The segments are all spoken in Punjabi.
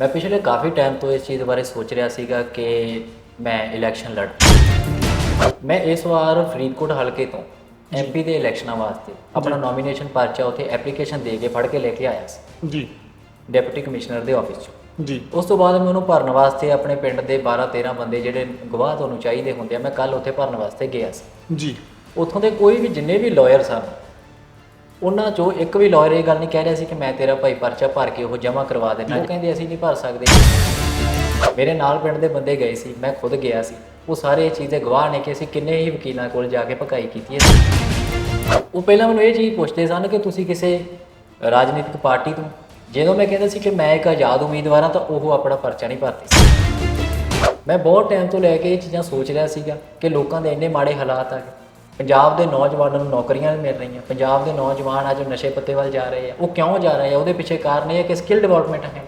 ਮੈਂ ਪਿਛਲੇ ਕਾਫੀ ਟਾਈਮ ਤੋਂ ਇਸ ਚੀਜ਼ ਬਾਰੇ ਸੋਚ ਰਿਹਾ ਸੀਗਾ ਕਿ ਮੈਂ ਇਲੈਕਸ਼ਨ ਲੜ ਮੈਂ ਇਸ ਵਾਰ ਫਰੀਦਕੋਟ ਹਲਕੇ ਤੋਂ ਐਮਪੀ ਦੇ ਇਲੈਕਸ਼ਨਾਂ ਵਾਸਤੇ ਆਪਣਾ ਨੋਮੀਨੇਸ਼ਨ ਪਰਚਾ ਉੱਥੇ ਐਪਲੀਕੇਸ਼ਨ ਦੇ ਕੇ ਫੜ ਕੇ ਲੈ ਕੇ ਆਇਆ ਸੀ। ਜੀ। ਡਿਪਟੀ ਕਮਿਸ਼ਨਰ ਦੇ ਆਫਿਸ 'ਚ। ਜੀ। ਉਸ ਤੋਂ ਬਾਅਦ ਮੈਂ ਉਹਨੂੰ ਭਰਨ ਵਾਸਤੇ ਆਪਣੇ ਪਿੰਡ ਦੇ 12 13 ਬੰਦੇ ਜਿਹੜੇ ਗਵਾਹ ਤੁਹਾਨੂੰ ਚਾਹੀਦੇ ਹੁੰਦੇ ਆ ਮੈਂ ਕੱਲ ਉੱਥੇ ਭਰਨ ਵਾਸਤੇ ਗਿਆ ਸੀ। ਜੀ। ਉੱਥੋਂ ਦੇ ਕੋਈ ਵੀ ਜਿੰਨੇ ਵੀ ਲਾਇਰ ਸਨ ਉਹਨਾਂ ਚੋਂ ਇੱਕ ਵੀ ਲਾਇਰ ਇਹ ਗੱਲ ਨਹੀਂ ਕਹਿ ਰਿਹਾ ਸੀ ਕਿ ਮੈਂ ਤੇਰਾ ਭਾਈ ਪਰਚਾ ਭਰ ਕੇ ਉਹ ਜਮ੍ਹਾਂ ਕਰਵਾ ਦੇਣਾ। ਉਹ ਕਹਿੰਦੇ ਅਸੀਂ ਨਹੀਂ ਭਰ ਸਕਦੇ। ਮੇਰੇ ਨਾਲ ਪਿੰਡ ਦੇ ਬੰਦੇ ਗਏ ਸੀ ਮੈਂ ਖੁਦ ਗਿਆ ਸੀ। ਉਹ ਸਾਰੇ ਇਹ ਚੀਜ਼ ਦੇ ਗਵਾਹ ਨੇ ਕਿ ਅਸੀਂ ਕਿੰਨੇ ਹੀ ਵਕੀਲਾਂ ਕੋਲ ਜਾ ਕੇ ਭਕਾਈ ਕੀਤੀ ਹੈ। ਉਹ ਪਹਿਲਾਂ ਮੈਨੂੰ ਇਹ ਚੀਜ਼ ਪੁੱਛਦੇ ਸਨ ਕਿ ਤੁਸੀਂ ਕਿਸੇ ਰਾਜਨੀਤਿਕ ਪਾਰਟੀ ਤੋਂ ਜਦੋਂ ਮੈਂ ਕਹਿੰਦਾ ਸੀ ਕਿ ਮੈਂ ਇੱਕ ਆਜ਼ਾਦ ਉਮੀਦਵਾਰ ਹਾਂ ਤਾਂ ਉਹ ਆਪਣਾ ਪਰਚਾ ਨਹੀਂ ਭਰਦੇ। ਸੀ ਮੈਂ ਬਹੁਤ ਟਾਈਮ ਤੋਂ ਲੈ ਕੇ ਇਹ ਚੀਜ਼ਾਂ ਸੋਚ ਰਿਹਾ ਸੀਗਾ ਕਿ ਲੋਕਾਂ ਦੇ ਇੰਨੇ ਮਾੜੇ ਹਾਲਾਤ ਆ ਗਏ। ਪੰਜਾਬ ਦੇ ਨੌਜਵਾਨਾਂ ਨੂੰ ਨੌਕਰੀਆਂ ਨਹੀਂ ਮਿਲ ਰਹੀਆਂ ਪੰਜਾਬ ਦੇ ਨੌਜਵਾਨ ਅੱਜ ਨਸ਼ੇ ਪੱਤੇ ਵੱਲ ਜਾ ਰਹੇ ਆ। ਉਹ ਕਿਉਂ ਜਾ ਰਹੇ ਆ? ਉਹਦੇ ਪਿੱਛੇ ਕਾਰਨ ਇਹ ਹੈ ਕਿ ਸਕਿੱਲ ਡਿਵੈਲਪਮੈਂਟ ਹੈ।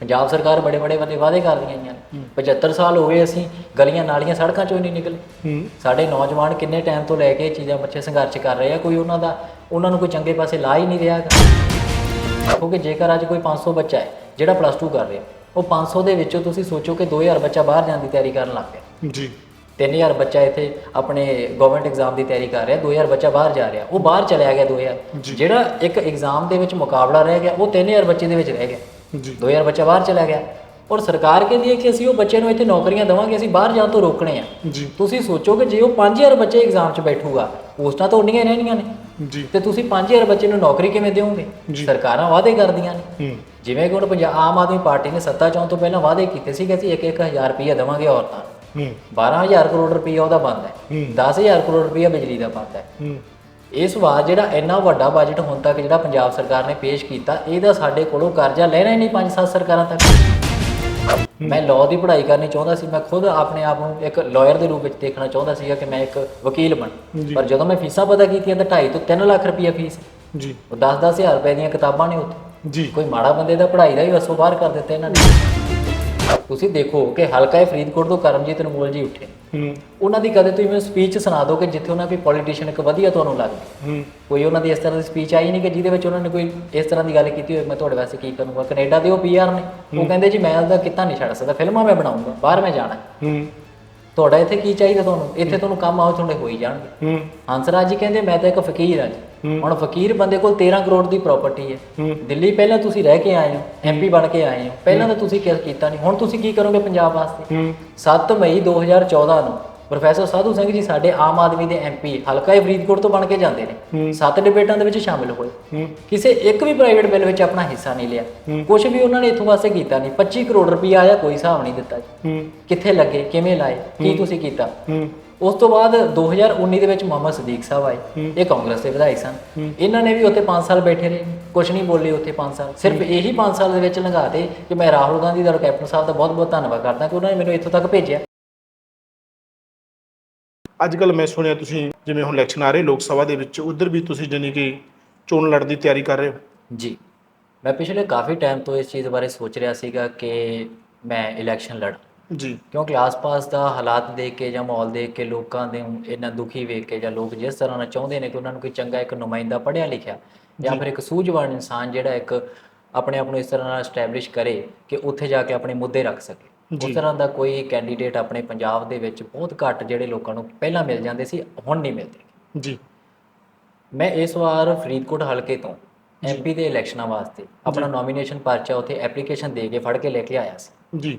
ਪੰਜਾਬ ਸਰਕਾਰ ਬੜੇ ਬੜੇ ਵੱਡੇ ਵਾਅਦੇ ਕਰ ਰਹੀਆਂ ਨੇ 75 ਸਾਲ ਹੋ ਗਏ ਅਸੀਂ ਗਲੀਆਂ ਨਾਲੀਆਂ ਸੜਕਾਂ ਚੋਂ ਹੀ ਨਹੀਂ ਨਿਕਲੇ। ਸਾਡੇ ਨੌਜਵਾਨ ਕਿੰਨੇ ਟਾਈਮ ਤੋਂ ਲੈ ਕੇ ਚੀਜ਼ਾਂ ਪਿੱਛੇ ਸੰਘਰਸ਼ ਕਰ ਰਹੇ ਆ? ਕੋਈ ਉਹਨਾਂ ਦਾ ਉਹਨਾਂ ਨੂੰ ਕੋਈ ਚੰਗੇ ਪਾਸੇ ਲਾ ਹੀ ਨਹੀਂ ਰਿਹਾ। ਕਿਉਂਕਿ ਜੇਕਰ ਅੱਜ ਕੋਈ 500 ਬੱਚਾ ਹੈ ਜਿਹੜਾ ਪਲੱਸ 2 ਕਰ ਰਿਹਾ ਉਹ 500 ਦੇ ਵਿੱਚੋਂ ਤੁਸੀਂ ਸੋਚੋ ਕਿ 2000 ਬੱਚਾ ਬਾਹਰ ਜਾਣ ਦੀ ਤਿਆਰੀ ਕਰਨ ਲੱਗ ਪਿਆ। ਜੀ। 3000 ਬੱਚਾ ਇੱਥੇ ਆਪਣੇ ਗਵਰਨਮੈਂਟ ਐਗਜ਼ਾਮ ਦੀ ਤਿਆਰੀ ਕਰ ਰਿਹਾ 2000 ਬੱਚਾ ਬਾਹਰ ਜਾ ਰਿਹਾ। ਉਹ ਬਾਹਰ ਚਲਿਆ ਗਿਆ 2000 ਜਿਹੜਾ ਇੱਕ ਐਗਜ਼ਾਮ ਦੇ ਵਿੱਚ ਮੁਕਾਬਲਾ ਰਹਿ ਗਿਆ ਉਹ 3000 ਬੱਚੇ ਦੇ ਵਿੱਚ ਰਹਿ ਗਿਆ। ਜੀ। 2000 ਬੱਚਾ ਬਾਹਰ ਚਲਾ ਗਿਆ। ਔਰ ਸਰਕਾਰ ਕਹਿੰਦੀ ਹੈ ਕਿ ਅਸੀਂ ਉਹ ਬੱਚੇ ਨੂੰ ਇੱਥੇ ਨੌਕਰੀਆਂ ਦੇਵਾਂਗੇ ਅਸੀਂ ਬਾਹਰ ਜਾਣ ਤੋਂ ਰੋਕਣੇ ਆ। ਜੀ। ਤੁਸੀਂ ਸੋਚੋ ਕਿ ਜੇ ਉਹ 5000 ਬੱਚੇ ਐਗਜ਼ਾਮ 'ਚ ਬੈਠੂਗਾ ਪੋਸਟਾਂ ਤਾਂ ਉਨੀਆਂ ਹੀ ਰਹਿਣੀਆਂ ਨੇ। ਜੀ। ਤੇ ਤੁਸੀਂ 5000 ਬੱਚੇ ਨੂੰ ਨੌਕਰੀ ਕਿਵੇਂ ਦਿਓਗੇ? ਸਰਕਾਰਾਂ ਵਾਅਦੇ ਕਰਦੀਆਂ ਨੇ। ਜਿਵੇਂ ਕਿ ਹੁਣ ਪੰਜਾਬ ਆਮ ਆਦਮੀ ਪਾਰਟੀ ਨੇ ਸੱਤਾ ਚੋਂ ਤੋਂ ਪਹਿਲਾਂ ਵਾਅਦੇ ਕੀਤੇ ਸੀ ਕਿ ਅਸੀਂ 1-1000 ਰੁਪਏ ਦੇਵਾਂਗੇ ਔਰਤਾਂ 12000 ਕਰੋੜ ਰੁਪਏ ਉਹਦਾ ਬੰਦ ਹੈ। ਹੂੰ। 10000 ਕਰੋੜ ਰੁਪਏ ਬਿਜਲੀ ਦਾ ਬੰਦ ਹੈ। ਹੂੰ। ਇਸ ਵਾਰ ਜਿਹੜਾ ਇੰਨਾ ਵੱਡਾ ਬਜਟ ਹੁਣ ਤੱਕ ਜਿਹੜਾ ਪੰਜਾਬ ਸਰਕਾਰ ਨੇ ਪੇਸ਼ ਕੀਤਾ ਇਹਦਾ ਸਾਡੇ ਕੋਲੋਂ ਕਰਜ਼ਾ ਲੈਣਾ ਹੀ ਨਹੀਂ ਪੰਜ ਸੱਤ ਸਰਕਾਰਾਂ ਤੱਕ। ਮੈਂ ਲਾਅ ਦੀ ਪੜ੍ਹਾਈ ਕਰਨੀ ਚਾਹੁੰਦਾ ਸੀ ਮੈਂ ਖੁਦ ਆਪਣੇ ਆਪ ਨੂੰ ਇੱਕ ਲਾਇਰ ਦੇ ਰੂਪ ਵਿੱਚ ਦੇਖਣਾ ਚਾਹੁੰਦਾ ਸੀਗਾ ਕਿ ਮੈਂ ਇੱਕ ਵਕੀਲ ਬਣ। ਪਰ ਜਦੋਂ ਮੈਂ ਫੀਸਾਂ ਪਤਾ ਕੀਤੀਆਂ ਤਾਂ 2.5 ਤੋਂ 3 ਲੱਖ ਰੁਪਏ ਫੀਸ। ਜੀ। ਉਹ 10-10 ਹਜ਼ਾਰ ਰੁਪਏ ਦੀਆਂ ਕਿਤਾਬਾਂ ਨੇ ਉੱਥੇ। ਜੀ। ਕੋਈ ਮਾੜਾ ਬੰਦੇ ਦਾ ਪੜ੍ਹਾਈ ਦਾ ਵੀ ਵਸੋਂ ਬਾਹਰ ਕਰ ਦਿੱਤਾ ਇਹਨਾਂ ਨੇ। ਤੁਸੀਂ ਦੇਖੋ ਕਿ ਹਲਕਾ ਫਰੀਦਕੋਟ ਤੋਂ ਕਰਮਜੀਤ ਅਨਮੋਲ ਜੀ ਉੱਠੇ। ਹੂੰ। ਉਹਨਾਂ ਦੀ ਕਦੇ ਤੁਸੀਂ ਮੈਨੂੰ ਸਪੀਚ ਸੁਣਾ ਦਿਓ ਕਿ ਜਿੱਥੇ ਉਹਨਾਂ ਕੋਈ ਪੋਲੀਟੀਸ਼ੀਅਨ ਇੱਕ ਵਧੀਆ ਤੁਹਾਨੂੰ ਲੱਗਦਾ। ਹੂੰ। ਕੋਈ ਉਹਨਾਂ ਦੀ ਇਸ ਤਰ੍ਹਾਂ ਦੀ ਸਪੀਚ ਆਈ ਨਹੀਂ ਕਿ ਜਿਹਦੇ ਵਿੱਚ ਉਹਨਾਂ ਨੇ ਕੋਈ ਇਸ ਤਰ੍ਹਾਂ ਦੀ ਗੱਲ ਕੀਤੀ ਹੋਵੇ ਮੈਂ ਤੁਹਾਡੇ ਵਾਸਤੇ ਕੀ ਕਰੂੰਗਾ? ਕੈਨੇਡਾ ਦੇ ਉਹ ਪੀਆਰ ਨੇ। ਉਹ ਕਹਿੰਦੇ ਜੀ ਮੈਂ ਉਹਦਾ ਕਿੱਤਾ ਨਹੀਂ ਛੱਡ ਸਕਦਾ ਫਿਲਮਾਂ ਮੈਂ ਬਣਾਉਂਗਾ ਬਾਹਰ ਮੈਂ ਜਾਣਾ। ਹੂੰ। ਤੁਹਾਡਾ ਇੱਥੇ ਕੀ ਚਾਹੀਦਾ ਤੁਹਾਨੂੰ? ਇੱਥੇ ਤੁਹਾਨੂੰ ਕੰਮ ਆਓ ਤੁਹਾਡੇ ਹੋਈ ਜਾਣਗੇ। ਹੂੰ। ਹੰਸਰਾਜ ਜੀ ਕਹਿੰਦੇ ਮੈਂ ਤਾਂ ਇੱਕ ਫਕੀਰ ਹਾਂ ਜੀ। ਹੁਣ ਫਕੀਰ ਬੰਦੇ ਕੋਲ 13 ਕਰੋੜ ਦੀ ਪ੍ਰਾਪਰਟੀ ਹੈ। ਦਿੱਲੀ ਪਹਿਲਾਂ ਤੁਸੀਂ ਰਹਿ ਕੇ ਆਏ ਹੋ ਐਮਪੀ ਬਣ ਕੇ ਆਏ ਹੋ। ਪਹਿਲਾਂ ਤਾਂ ਤੁਸੀਂ ਕੁਛ ਕੀਤਾ ਨਹੀਂ ਹੁਣ ਤੁਸੀਂ ਕੀ ਕਰੋਗੇ ਪੰਜਾਬ ਵਾਸਤੇ? ਹੂੰ। 7 ਮਈ 2014 ਨੂੰ ਪ੍ਰੋਫੈਸਰ ਸਾਧੂ ਸਿੰਘ ਜੀ ਸਾਡੇ ਆਮ ਆਦਮੀ ਦੇ ਐਮਪੀ ਹਲਕਾ ਹੀ ਫਰੀਦਕੋਟ ਤੋਂ ਬਣ ਕੇ ਜਾਂਦੇ ਨੇ। ਸੱਤ ਡਿਬੇਟਾਂ ਦੇ ਵਿੱਚ ਸ਼ਾਮਿਲ ਹੋਏ। ਕਿਸੇ ਇੱਕ ਵੀ ਪ੍ਰਾਈਵੇਟ ਬਿੱਲ ਵਿੱਚ ਆਪਣਾ ਹਿੱਸਾ ਨਹੀਂ ਲਿਆ। ਕੁਝ ਵੀ ਉਹਨਾਂ ਨੇ ਇਥੋਂ ਵਾਸਤੇ ਕੀਤਾ ਨਹੀਂ। 25 ਕਰੋੜ ਰੁਪਈਆ ਆਇਆ ਕੋਈ ਹਿਸਾਬ ਨਹੀਂ ਦਿੱਤਾ ਜੀ। ਕਿੱਥੇ ਲੱਗੇ ਕਿਵੇਂ ਲਾਏ ਕੀ ਤੁਸੀਂ ਕੀਤਾ? ਉਸ ਤੋਂ ਬਾਅਦ 2019 ਦੇ ਵਿੱਚ ਮੁਹੰਮਦ ਸਦੀਕ ਸਾਹਿਬ ਆਏ। ਇਹ ਕਾਂਗਰਸ ਦੇ ਵਿਧਾਇਕ ਸਨ। ਇਹਨਾਂ ਨੇ ਵੀ ਉੱਥੇ 5 ਸਾਲ ਬੈਠੇ ਰਹੇ। ਕੁਝ ਨਹੀਂ ਬੋਲੇ ਉੱਥੇ 5 ਸਾਲ। ਸਿਰਫ ਇਹੀ 5 ਸਾਲ ਦੇ ਵਿੱਚ ਲੰਘਾਤੇ ਕਿ ਮੈਂ ਰਾਹੁਲ ਗਾਂਧੀ ਦਾ ਕੈਪਟਨ ਸਾਹਿਬ ਦਾ ਬਹੁਤ ਬਹੁਤ ਧੰਨਵਾਦ ਕਰਦਾ ਕਿ ਉਹਨਾਂ ਨੇ ਮੈਨੂੰ ਇੱਥੋਂ ਤੱਕ ਭੇਜਿਆ। ਅੱਜ ਕੱਲ ਮੈਂ ਸੁਣਿਆ ਤੁਸੀਂ ਜਿਵੇਂ ਹੁਣ ਇਲੈਕਸ਼ਨ ਆ ਰਹੇ ਲੋਕ ਸਭਾ ਦੇ ਵਿੱਚ ਉਧਰ ਵੀ ਤੁਸੀਂ ਜਾਨੀ ਕਿ ਚੋਣ ਲੜਨ ਦੀ ਤਿਆਰੀ ਕਰ ਰਹੇ ਹੋ। ਜੀ। ਮੈਂ ਪਿਛਲੇ ਕਾਫੀ ਟਾਈਮ ਤੋਂ ਇਸ ਚੀਜ਼ ਬਾਰੇ ਸੋਚ ਰਿਹਾ ਸੀਗਾ ਕਿ ਮੈਂ ਇਲੈਕਸ਼ਨ ਲੜ। ਜੀ। ਕਿਉਂਕਿ ਆਸ-ਪਾਸ ਦਾ ਹਾਲਾਤ ਦੇਖ ਕੇ ਜਾਂ ਮਾਹੌਲ ਦੇਖ ਕੇ ਲੋਕਾਂ ਦੇ ਇੰਨਾ ਦੁਖੀ ਵੇਖ ਕੇ ਜਾਂ ਲੋਕ ਜਿਸ ਤਰ੍ਹਾਂ ਨਾਲ ਚਾਹੁੰਦੇ ਨੇ ਕਿ ਉਹਨਾਂ ਨੂੰ ਕੋਈ ਚੰਗਾ ਇੱਕ ਨੁਮਾਇੰਦਾ ਪੜ੍ਹਿਆ ਲਿਖਿਆ ਜਾਂ ਫਿਰ ਇੱਕ ਸੂਝਵਾਨ ਇਨਸਾਨ ਜਿਹੜਾ ਇੱਕ ਆਪਣੇ ਆਪ ਨੂੰ ਇਸ ਤਰ੍ਹਾਂ ਨਾਲ ਐਸਟੈਬਲਿਸ਼ ਕਰੇ ਕਿ ਉੱਥੇ ਜਾ ਕੇ ਆਪਣੇ ਮੁੱਦੇ ਰੱਖ ਸਕੇ। ਉਸ ਤਰ੍ਹਾਂ ਦਾ ਕੋਈ ਕੈਂਡੀਡੇਟ ਆਪਣੇ ਪੰਜਾਬ ਦੇ ਵਿੱਚ ਬਹੁਤ ਘੱਟ ਜਿਹੜੇ ਲੋਕਾਂ ਨੂੰ ਪਹਿਲਾਂ ਮਿਲ ਜਾਂਦੇ ਸੀ ਹੁਣ ਨਹੀਂ ਮਿਲਦੇ। ਜੀ। ਮੈਂ ਇਸ ਵਾਰ ਫਰੀਦਕੋਟ ਹਲਕੇ ਤੋਂ ਐਮਪੀ ਦੇ ਇਲੈਕਸ਼ਨਾਂ ਵਾਸਤੇ ਆਪਣਾ ਨੋਮੀਨੇਸ਼ਨ ਪਰਚਾ ਉੱਥੇ ਐਪਲੀਕੇਸ਼ਨ ਦੇ ਕੇ ਫੜ ਕੇ ਲੈ ਕੇ ਆਇਆ ਸੀ। ਜੀ।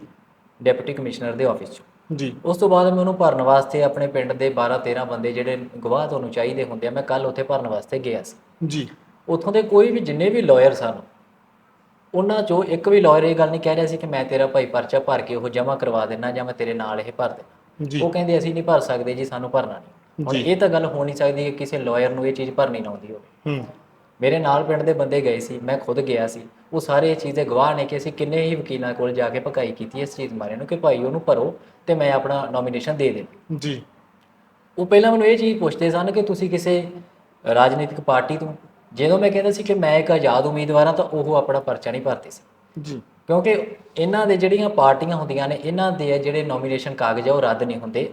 ਡਿਪਟੀ ਕਮਿਸ਼ਨਰ ਦੇ ਆਫਿਸ 'ਚ। ਜੀ। ਉਸ ਤੋਂ ਬਾਅਦ ਮੈਂ ਉਹਨੂੰ ਭਰਨ ਵਾਸਤੇ ਆਪਣੇ ਪਿੰਡ ਦੇ 12 13 ਬੰਦੇ ਜਿਹੜੇ ਗਵਾਹ ਤੁਹਾਨੂੰ ਚਾਹੀਦੇ ਹੁੰਦੇ ਆ ਮੈਂ ਕੱਲ ਉੱਥੇ ਭਰਨ ਵਾਸਤੇ ਗਿਆ ਸੀ। ਜੀ। ਉੱਥੋਂ ਦੇ ਕੋਈ ਵੀ ਜਿੰਨੇ ਵੀ ਲਾਇਰ ਸਨ ਉਹਨਾਂ ਚੋਂ ਇੱਕ ਵੀ ਲਾਇਰ ਇਹ ਗੱਲ ਨਹੀਂ ਕਹਿ ਰਿਹਾ ਸੀ ਕਿ ਮੈਂ ਤੇਰਾ ਭਾਈ ਪਰਚਾ ਭਰ ਕੇ ਉਹ ਜਮ੍ਹਾਂ ਕਰਵਾ ਦੇਣਾ ਜਾਂ ਮੈਂ ਤੇਰੇ ਨਾਲ ਇਹ ਭਰ ਦੇਣਾ ਉਹ ਕਹਿੰਦੇ ਅਸੀਂ ਨਹੀਂ ਭਰ ਸਕਦੇ ਜੀ ਸਾਨੂੰ ਭਰਨਾ ਨਹੀਂ। ਹੁਣ ਇਹ ਤਾਂ ਗੱਲ ਹੋ ਨਹੀਂ ਸਕਦੀ ਕਿ ਕਿਸੇ ਲਾਇਰ ਨੂੰ ਇਹ ਚੀਜ਼ ਭਰਨੀ ਨਾ ਆਉਂਦੀ ਹੋਵੇ। ਹੂੰ। ਮੇਰੇ ਨਾਲ ਪਿੰਡ ਦੇ ਬੰਦੇ ਗਏ ਸੀ ਮੈਂ ਖੁਦ ਗਿਆ ਸੀ। ਉਹ ਸਾਰੇ ਇਹ ਚੀਜ਼ ਦੇ ਗਵਾਹ ਨੇ ਕਿ ਅਸੀਂ ਕਿੰਨੇ ਹੀ ਵਕੀਲਾਂ ਕੋਲ ਜਾ ਕੇ ਭਕਾਈ ਕੀਤੀ ਇਸ ਚੀਜ਼ ਬਾਰੇ ਨੂੰ ਕਿ ਭਾਈ ਉਹਨੂੰ ਭਰੋ ਤੇ ਮੈਂ ਆਪਣਾ ਨੋਮੀਨੇਸ਼ਨ ਦੇ ਦੇ ਜੀ। ਉਹ ਪਹਿਲਾਂ ਮੈਨੂੰ ਇਹ ਚੀਜ਼ ਪੁੱਛਦੇ ਸਨ ਕਿ ਤੁਸੀਂ ਕਿਸੇ ਰਾਜਨੀਤਿਕ ਪਾਰਟੀ ਤੋਂ ਜਦੋਂ ਮੈਂ ਕਹਿੰਦਾ ਸੀ ਕਿ ਮੈਂ ਇੱਕ ਆਜ਼ਾਦ ਉਮੀਦਵਾਰ ਹਾਂ ਤਾਂ ਉਹ ਆਪਣਾ ਪਰਚਾ ਨਹੀਂ ਭਰਦੇ ਸੀ। ਜੀ। ਕਿਉਂਕਿ ਇਹਨਾਂ ਦੇ ਜਿਹੜੀਆਂ ਪਾਰਟੀਆਂ ਹੁੰਦੀਆਂ ਨੇ ਇਹਨਾਂ ਦੇ ਜਿਹੜੇ ਨੋਮੀਨੇਸ਼ਨ ਕਾਗਜ਼ ਆ ਉਹ ਰੱਦ ਨਹੀਂ ਹੁੰਦੇ।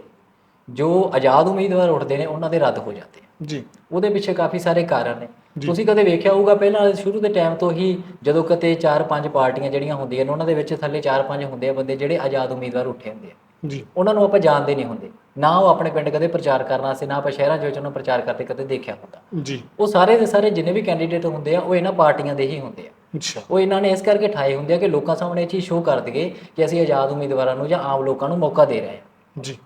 ਜੋ ਆਜ਼ਾਦ ਉਮੀਦਵਾਰ ਉੱਠਦੇ ਨੇ ਉਹਨਾਂ ਦੇ ਰੱਦ ਹੋ ਜਾਂਦੇ ਜੀ। ਉਹਦੇ ਪਿੱਛੇ ਕਾਫੀ ਸਾਰੇ ਕਾਰਨ ਨੇ। ਤੁਸੀਂ ਕਦੇ ਵੇਖਿਆ ਹੋਊਗਾ ਪਹਿਲਾਂ ਸ਼ੁਰੂ ਦੇ ਟਾਈਮ ਤੋਂ ਹੀ ਜਦੋਂ ਕਿਤੇ 4-5 ਪਾਰਟੀਆਂ ਜਿਹੜੀਆਂ ਹੁੰਦੀਆਂ ਨੇ ਉਹਨਾਂ ਦੇ ਵਿੱਚ ਥੱਲੇ 4-5 ਹੁੰਦੇ ਆ ਬੰਦੇ ਜਿਹੜੇ ਆਜ਼ਾਦ ਉਮੀਦਵਾਰ ਉੱਠੇ ਹੁੰਦੇ ਆ। ਜੀ। ਉਹਨਾਂ ਨੂੰ ਆਪਾਂ ਜਾਣਦੇ ਨਹੀਂ ਹੁੰਦੇ। ਨਾ ਉਹ ਆਪਣੇ ਪਿੰਡ ਕਦੇ ਪ੍ਰਚਾਰ ਕਰਨਾ ਸੀ ਨਾ ਆਪਾਂ ਸ਼ਹਿਰਾਂ 'ਚ ਵਿੱਚ ਉਹਨਾਂ ਪ੍ਰਚਾਰ ਕਰਦੇ ਕਦੇ ਦੇਖਿਆ ਹੁੰਦਾ। ਜੀ। ਉਹ ਸਾਰੇ ਦੇ ਸਾਰੇ ਜਿੰਨੇ ਵੀ ਕੈਂਡੀਡੇਟ ਹੁੰਦੇ ਆ ਉਹ ਇਹਨਾਂ ਪਾਰਟੀਆਂ ਦੇ ਹੀ ਹੁੰਦੇ ਆ। ਅੱਛਾ। ਉਹ ਇਹਨਾਂ ਨੇ ਇਸ ਕਰਕੇ ਠਾਏ ਹੁੰਦੇ ਆ ਕਿ ਲੋਕਾਂ ਸਾਹਮਣੇ ਇਹ ਚੀਜ਼ ਸ਼ੋਅ ਕਰ ਦਈਏ ਕਿ ਅਸੀਂ ਆਜ਼ਾਦ ਉਮੀਦਵਾਰਾਂ ਨੂੰ ਜਾਂ ਆਮ ਲੋਕਾਂ ਨੂੰ ਮੌਕਾ ਦੇ ਰਹੇ ਹਾਂ। ਜੀ।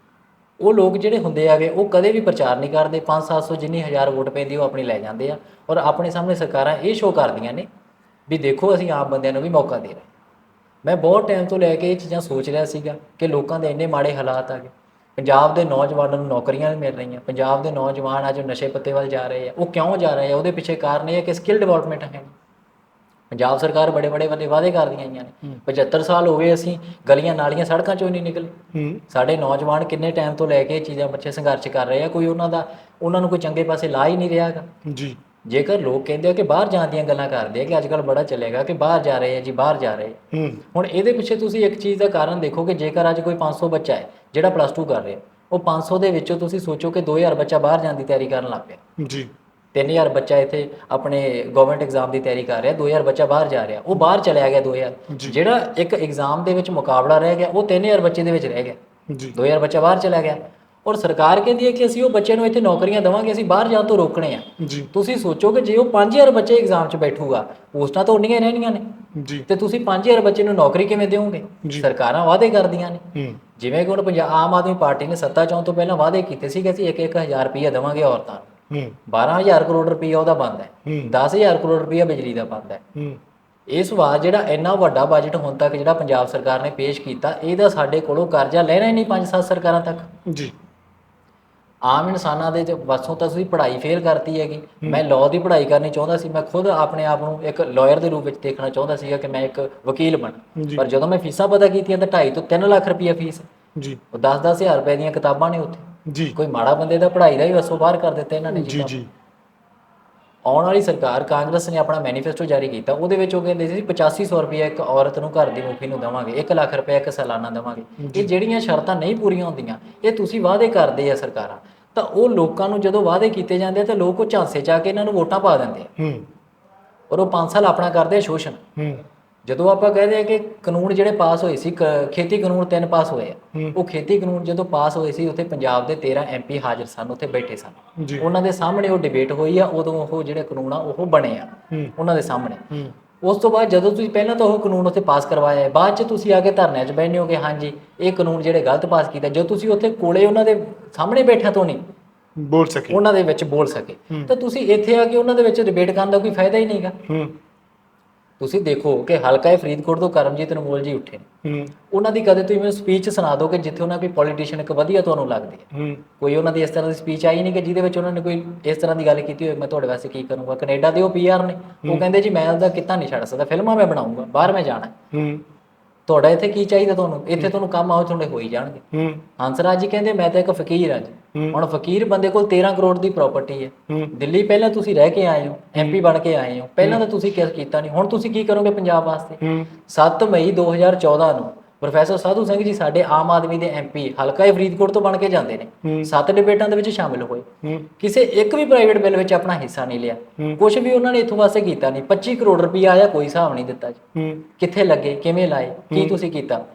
ਉਹ ਲੋਕ ਜਿਹੜੇ ਹੁੰਦੇ ਆਗੇ ਉਹ ਕਦੇ ਵੀ ਪ੍ਰਚਾਰ ਨਹੀਂ ਕਰਦੇ। 5-700 ਜਿੰਨੀ ਹਜ਼ਾਰ ਵੋਟ ਪੈਂਦੀ ਉਹ ਆਪਣੀ ਲੈ ਜਾਂਦੇ ਆ ਔਰ ਆਪਣੇ ਸਾਹਮਣੇ ਸਰਕਾਰਾਂ ਇਹ ਸ਼ੋਅ ਕਰਦੀਆਂ ਨੇ ਵੀ ਦੇਖੋ ਅਸੀਂ ਆਮ ਬੰਦਿਆਂ ਨੂੰ ਵੀ ਮੌਕਾ ਦੇ ਰਹੇ। ਮੈਂ ਬਹੁਤ ਟਾਈਮ ਤੋਂ ਲੈ ਕੇ ਇਹ ਚੀਜ਼ਾਂ ਸੋਚ ਰਿਹਾ ਸੀਗਾ ਕਿ ਲੋਕਾਂ ਦੇ ਇੰਨੇ ਮਾੜੇ ਹਾਲਾਤ ਆ ਗਏ। ਪੰਜਾਬ ਦੇ ਨੌਜਵਾਨਾਂ ਨੂੰ ਨੌਕਰੀਆਂ ਨਹੀਂ ਮਿਲ ਰਹੀਆਂ। ਪੰਜਾਬ ਦੇ ਨੌਜਵਾਨ ਅੱਜ ਨਸ਼ੇ ਪੱਤੇ ਵੱਲ ਜਾ ਰਹੇ ਆ। ਉਹ ਕਿਉਂ ਜਾ ਰਹੇ ਆ? ਉਹਦੇ ਪਿੱਛੇ ਕਾਰਨ ਇਹ ਹੈ ਕਿ ਸਕਿੱਲ ਡਿਵੈਲਪਮੈਂਟ ਹੈ ਨਹੀਂ ਪੰਜਾਬ ਸਰਕਾਰ ਬੜੇ ਬੜੇ ਵੱਡੇ ਵਾਅਦੇ ਕਰਦੀਆਂ ਆਈਆਂ ਨੇ। 75 ਸਾਲ ਹੋ ਗਏ ਅਸੀਂ ਗਲੀਆਂ ਨਾਲੀਆਂ ਸੜਕਾਂ ਚੋਂ ਨਹੀਂ ਨਿਕਲੇ। ਸਾਡੇ ਨੌਜਵਾਨ ਕਿੰਨੇ ਟਾਈਮ ਤੋਂ ਲੈ ਕੇ ਇਹ ਚੀਜ਼ਾਂ ਪਿੱਛੇ ਸੰਘਰਸ਼ ਕਰ ਰਹੇ ਆ ਕੋਈ ਉਹਨਾਂ ਦਾ ਉਹਨਾਂ ਨੂੰ ਕੋਈ ਚੰਗੇ ਪਾਸੇ ਲਾ ਹੀ ਨਹੀਂ ਰਿਹਾਗਾ ਜੀ। ਜੇਕਰ ਲੋਕ ਕਹਿੰਦੇ ਆ ਕਿ ਬਾਹਰ ਜਾਣ ਦੀਆਂ ਗੱਲਾਂ ਕਰਦੇ ਆ ਕਿ ਅੱਜ ਕੱਲ ਬੜਾ ਚੱਲੇਗਾ ਕਿ ਬਾਹਰ ਜਾ ਰਹੇ ਆ ਜੀ ਬਾਹਰ ਜਾ ਰਹੇ ਹੁਣ ਇਹਦੇ ਪਿੱਛੇ ਤੁਸੀਂ ਇੱਕ ਚੀਜ਼ ਦਾ ਕਾਰਨ ਦੇਖੋ ਕਿ ਜੇਕਰ ਅੱਜ ਕੋਈ 500 ਬੱਚਾ ਹੈ ਜਿਹੜਾ ਪਲੱਸ 2 ਕਰ ਰਿਹਾ ਉਹ 500 ਦੇ ਵਿੱਚੋਂ ਤੁਸੀਂ ਸੋਚੋ ਕਿ 2000 ਬੱਚਾ ਬਾਹਰ ਜਾਣ ਦੀ ਤਿਆਰੀ ਕਰਨ ਲੱਗ ਪਿਆ। ਜੀ। 3000 ਬੱਚਾ ਇੱਥੇ ਆਪਣੇ ਗਵਰਨਮੈਂਟ ਐਗਜ਼ਾਮ ਦੀ ਤਿਆਰੀ ਕਰ ਰਿਹਾ 2000 ਬੱਚਾ ਬਾਹਰ ਜਾ ਰਿਹਾ ਉਹ ਬਾਹਰ ਚਲਿਆ ਗਿਆ 2000 ਜਿਹੜਾ ਇੱਕ ਐਗਜ਼ਾਮ ਦੇ ਵਿੱਚ ਮੁਕਾਬਲਾ ਰਹਿ ਗਿਆ ਉਹ 3000 ਬੱਚੇ ਦੇ ਵਿੱਚ ਰਹਿ ਗਿਆ। ਜੀ। 2000 ਬੱਚਾ ਬਾਹਰ ਚਲਾ ਗਿਆ। ਔਰ ਸਰਕਾਰ ਕਹਿੰਦੀ ਹੈ ਕਿ ਅਸੀਂ ਉਹ ਬੱਚੇ ਨੂੰ ਇੱਥੇ ਨੌਕਰੀਆਂ ਦੇਵਾਂਗੇ ਅਸੀਂ ਬਾਹਰ ਜਾਣ ਤੋਂ ਰੋਕਣੇ ਆ। ਜੀ। ਤੁਸੀਂ ਸੋਚੋ ਕਿ ਜੇ ਉਹ 5000 ਬੱਚੇ ਐਗਜ਼ਾਮ 'ਚ ਬੈਠੂਗਾ ਪੋਸਟਾਂ ਤਾਂ ਉਨੀਆਂ ਰਹਿਣੀਆਂ ਨੇ। ਜੀ। ਤੇ ਤੁਸੀਂ 5000 ਬੱਚੇ ਨੂੰ ਨੌਕਰੀ ਕਿਵੇਂ ਦਿਓਗੇ। ਸਰਕਾਰਾਂ ਵਾਅਦੇ ਕਰਦੀਆਂ ਨੇ। ਜਿਵੇਂ ਕਿ ਹੁਣ ਪੰਜਾਬ ਆਮ ਆਦਮੀ ਪਾਰਟੀ ਨੇ ਸੱਤਾ ਚਾਉਣ ਤੋਂ ਪਹਿਲਾਂ ਵਾਅਦੇ ਕੀਤੇ ਸੀ ਕਿ ਅਸੀਂ 1-1000 ਰੁਪਏ ਦੇਵਾਂਗੇ ਔਰਤਾਂ ਨੂੰ। 12000 ਕਰੋੜ ਰੁਪਏ ਉਹਦਾ ਬੰਦ ਹੈ। ਹੂੰ। 10000 ਕਰੋੜ ਰੁਪਏ ਬਿਜਲੀ ਦਾ ਬੰਦ ਹੈ। ਇਸ ਵਾਰ ਜਿਹੜਾ ਇੰਨਾ ਵੱਡਾ ਬਜਟ ਹੁਣ ਤੱਕ ਜਿਹੜਾ ਪੰਜਾਬ ਸਰਕਾਰ ਨੇ ਪੇਸ਼ ਕੀਤਾ ਇਹਦਾ ਸਾਡੇ ਕੋਲੋਂ ਕਰਜ਼ਾ ਲੈਣਾ ਹੀ ਨਹੀਂ 5-7 ਸਰਕਾਰਾਂ ਤੱਕ। ਜੀ। ਆਮ ਇਨਸਾਨਾਂ ਦੇ ਵੱਸੋਂ ਤਾਂ ਤੁਸੀਂ ਪੜ੍ਹਾਈ ਫੇਲ ਕਰਤੀ ਹੈਗੀ। ਮੈਂ ਲਾਅ ਦੀ ਪੜ੍ਹਾਈ ਕਰਨੀ ਚਾਹੁੰਦਾ ਸੀ। ਮੈਂ ਖੁਦ ਆਪਣੇ ਆਪ ਨੂੰ ਇੱਕ ਲਾਇਰ ਦੇ ਰੂਪ ਵਿੱਚ ਦੇਖਣਾ ਚਾਹੁੰਦਾ ਸੀਗਾ ਕਿ ਮੈਂ ਇੱਕ ਵਕੀਲ ਬਣਾ। ਪਰ ਜਦੋਂ ਮੈਂ ਫੀਸਾਂ ਪਤਾ ਕੀਤੀਆਂ ਤਾਂ 2.5 ਤੋਂ 3 ਲੱਖ ਰੁਪਏ ਫੀਸ। ਜੀ। ਉਹ 10-10 ਹਜ਼ਾਰ ਰੁਪਏ ਦੀਆਂ ਕਿਤਾਬਾਂ ਨੇ ਉੱਥੇ। ਜੀ। ਕੋਈ ਮਾੜਾ ਬੰਦੇ ਦਾ ਪੜ੍ਹਾਈ ਦਾ ਹੀ ਵੱਸੋਂ ਬਾਹਰ ਕਰ ਦਿੱਤਾ ਇਹਨਾਂ ਨੇ ਜੀ ਜੀ ਆਉਣ ਵਾਲੀ ਸਰਕਾਰ ਕਾਂਗਰਸ ਨੇ ਆਪਣਾ ਮੈਨੀਫੈਸਟੋ ਜਾਰੀ ਕੀਤਾ। ਉਹਦੇ ਵਿੱਚ ਉਹ ਕਹਿੰਦੇ ਸੀ 8500 ਰੁਪਏ ਇੱਕ ਔਰਤ ਨੂੰ ਘਰ ਦੀ ਮੁਖੀ ਨੂੰ ਦੇਵਾਂਗੇ 1 ਲੱਖ ਰੁਪਏ ਇੱਕ ਸਾਲਾਨਾ ਦੇਵਾਂਗੇ। ਇਹ ਜਿਹੜੀਆਂ ਸ਼ਰਤਾਂ ਨਹੀਂ ਪੂਰੀਆਂ ਹੁੰਦੀਆਂ ਇਹ ਤੁਸੀਂ ਵਾਅਦੇ ਕਰਦੇ ਆ ਸਰਕਾਰਾਂ। ਤਾਂ ਉਹ ਲੋਕਾਂ ਨੂੰ ਜਦੋਂ ਵਾਅਦੇ ਕੀਤੇ ਜਾਂਦੇ ਆ ਤਾਂ ਲੋਕ ਉਹ ਝਾਂਸੇ ਚ ਆ ਕੇ ਇਹਨਾਂ ਨੂੰ ਵੋਟਾਂ ਪਾ ਦਿੰਦੇ ਆ। ਹੂੰ। ਔਰ ਉਹ 5 ਸਾਲ ਆਪਣਾ ਕਰਦੇ ਆ ਸ਼ੋਸ਼ਣ। ਹੂੰ। ਜਦੋਂ ਆਪਾਂ ਕਹਦੇ ਆ ਕਿ ਕਾਨੂੰਨ ਜਿਹੜੇ ਪਾਸ ਹੋਏ ਸੀ ਖੇਤੀ ਕਾਨੂੰਨ ਤਿੰਨ ਪਾਸ ਹੋਏ ਆ। ਉਹ ਖੇਤੀ ਕਾਨੂੰਨ ਜਦੋਂ ਪਾਸ ਹੋਏ ਸੀ ਉੱਥੇ ਪੰਜਾਬ ਦੇ 13 ਐਮਪੀ ਹਾਜ਼ਰ ਸਨ ਉੱਥੇ ਬੈਠੇ ਸਨ। ਜੀ। ਉਹਨਾਂ ਦੇ ਸਾਹਮਣੇ ਉਹ ਡਿਬੇਟ ਹੋਈ ਆ ਉਦੋਂ ਉਹ ਜਿਹੜੇ ਕਾਨੂੰਨ ਆ ਉਹ ਬਣੇ ਆ। ਉਹਨਾਂ ਦੇ ਸਾਹਮਣੇ। ਉਸ ਤੋਂ ਬਾਅਦ ਜਦੋਂ ਤੁਸੀਂ ਪਹਿਲਾਂ ਤਾਂ ਉਹ ਕਾਨੂੰਨ ਉੱਥੇ ਪਾਸ ਕਰਵਾਇਆ ਹੈ ਬਾਅਦ ਚ ਤੁਸੀਂ ਆ ਕੇ ਧਰਨਿਆਂ 'ਚ ਬੈਠੇ ਹੋਗੇ ਹਾਂਜੀ ਇਹ ਕਾਨੂੰਨ ਜਿਹੜੇ ਗਲਤ ਪਾਸ ਕੀਤਾ ਜਦੋਂ ਤੁਸੀਂ ਉੱਥੇ ਕੋਲੇ ਉਹਨਾਂ ਦੇ ਸਾਹਮਣੇ ਬੈਠਿਆ ਤੋਂ ਨਹੀਂ ਬੋਲ ਸਕੇ। ਉਹਨਾਂ ਦੇ ਵਿੱਚ ਬੋਲ ਸਕੇ। ਤਾਂ ਤੁਸੀਂ ਇੱਥੇ ਆ ਕੇ ਉਹਨਾਂ ਦੇ ਵਿੱਚ ਡਿਬੇਟ ਕਰਨ ਦਾ ਕੋਈ ਫਾਇਦਾ ਹੀ ਨਹੀਂਗਾ ਹੂੰ। ਤੁਸੀਂ ਦੇਖੋ ਕਿ ਹਲਕਾ ਹੈ ਫਰੀਦਕੋਟ ਤੋਂ ਕਰਮਜੀਤ ਅਨਮੋਲ ਜੀ ਉੱਠੇ ਹੂੰ। ਉਹਨਾਂ ਦੀ ਕਦੇ ਤੁਸੀਂ ਮੈਨੂੰ ਸਪੀਚ ਸੁਣਾ ਦਿਓ ਕਿ ਜਿੱਥੇ ਉਹਨਾਂ ਕੋਈ ਪੋਲੀਟੀਸ਼ੀਅਨ ਇੱਕ ਵਧੀਆ ਤੁਹਾਨੂੰ ਲੱਗਦੀ ਹੈ। ਹੂੰ। ਕੋਈ ਉਹਨਾਂ ਦੀ ਇਸ ਤਰ੍ਹਾਂ ਦੀ ਸਪੀਚ ਆਈ ਨਹੀਂ ਕਿ ਜਿਹਦੇ ਵਿੱਚ ਉਹਨਾਂ ਨੇ ਕੋਈ ਇਸ ਤਰ੍ਹਾਂ ਦੀ ਗੱਲ ਕੀਤੀ ਹੋਵੇ ਮੈਂ ਤੁਹਾਡੇ ਵਾਸਤੇ ਕੀ ਕਰੂੰਗਾ? ਕੈਨੇਡਾ ਦੇ ਉਹ ਪੀਆਰ ਨੇ। ਉਹ ਕਹਿੰਦੇ ਜੀ ਮੈਂ ਉਹਦਾ ਕਿੱਤਾ ਨਹੀਂ ਛੱਡ ਸਕਦਾ ਫਿਲਮਾਂ ਮੈਂ ਬਣਾਉਂਗਾ ਬਾਹਰ ਮੈਂ ਜਾਣਾ। ਹੈ। ਤੁਹਾਡਾ ਇੱਥੇ ਕੀ ਚਾਹੀਦਾ ਤੁਹਾਨੂੰ? ਇੱਥੇ ਤੁਹਾਨੂੰ ਕੰਮ ਆਓ ਤੁਹਾਡੇ ਹੋ ਹੀ ਜਾਣਗੇ। ਹੂੰ। ਹੰਸਰਾਜ ਜੀ ਕਹਿੰਦੇ ਮੈਂ ਤਾਂ ਇੱਕ ਫਕੀਰ ਹਾਂ ਜੀ। ਹੁਣ ਫਕੀਰ ਬੰਦੇ ਕੋਲ 13 ਕਰੋੜ ਦੀ ਪ੍ਰਾਪਰਟੀ ਹੈ। ਦਿੱਲੀ ਪਹਿਲਾਂ ਤੁਸੀਂ ਰਹਿ ਕੇ ਆਏ ਹੋ ਐਮਪੀ ਬਣ ਕੇ ਆਏ ਹੋ। ਪਹਿਲਾਂ ਤਾਂ ਤੁਸੀਂ ਕੁਛ ਕੀਤਾ ਨਹੀਂ ਹੁਣ ਤੁਸੀਂ ਕੀ ਕਰੋਗੇ ਪੰਜਾਬ ਵਾਸਤੇ? ਹੂੰ। 7 ਮਈ 2014 ਨੂੰ ਪ੍ਰੋਫੈਸਰ ਸਾਧੂ ਸਿੰਘ ਜੀ ਸਾਡੇ ਆਮ ਆਦਮੀ ਦੇ ਐਮਪੀ ਹਲਕਾ ਹੀ ਫਰੀਦਕੋਟ ਤੋਂ ਬਣ ਕੇ ਜਾਂਦੇ ਨੇ। ਸੱਤ ਡਿਬੇਟਾਂ ਦੇ ਵਿੱਚ ਸ਼ਾਮਿਲ ਹੋਏ। ਕਿਸੇ ਇੱਕ ਵੀ ਪ੍ਰਾਈਵੇਟ ਬਿੱਲ ਵਿੱਚ ਆਪਣਾ ਹਿੱਸਾ ਨਹੀਂ ਲਿਆ। ਕੁਝ ਵੀ ਉਹਨਾਂ ਨੇ ਇਥੋਂ ਵਾਸਤੇ ਕੀਤਾ ਨਹੀਂ। 25 ਕਰੋੜ ਰੁਪਈਆ ਆਇਆ ਕੋਈ ਹਿਸਾਬ ਨਹੀਂ ਦਿੱਤਾ ਜੀ। ਕਿੱਥੇ ਲੱਗੇ ਕਿਵੇਂ ਲਾਏ ਕੀ ਤੁਸੀਂ ਕੀਤਾ?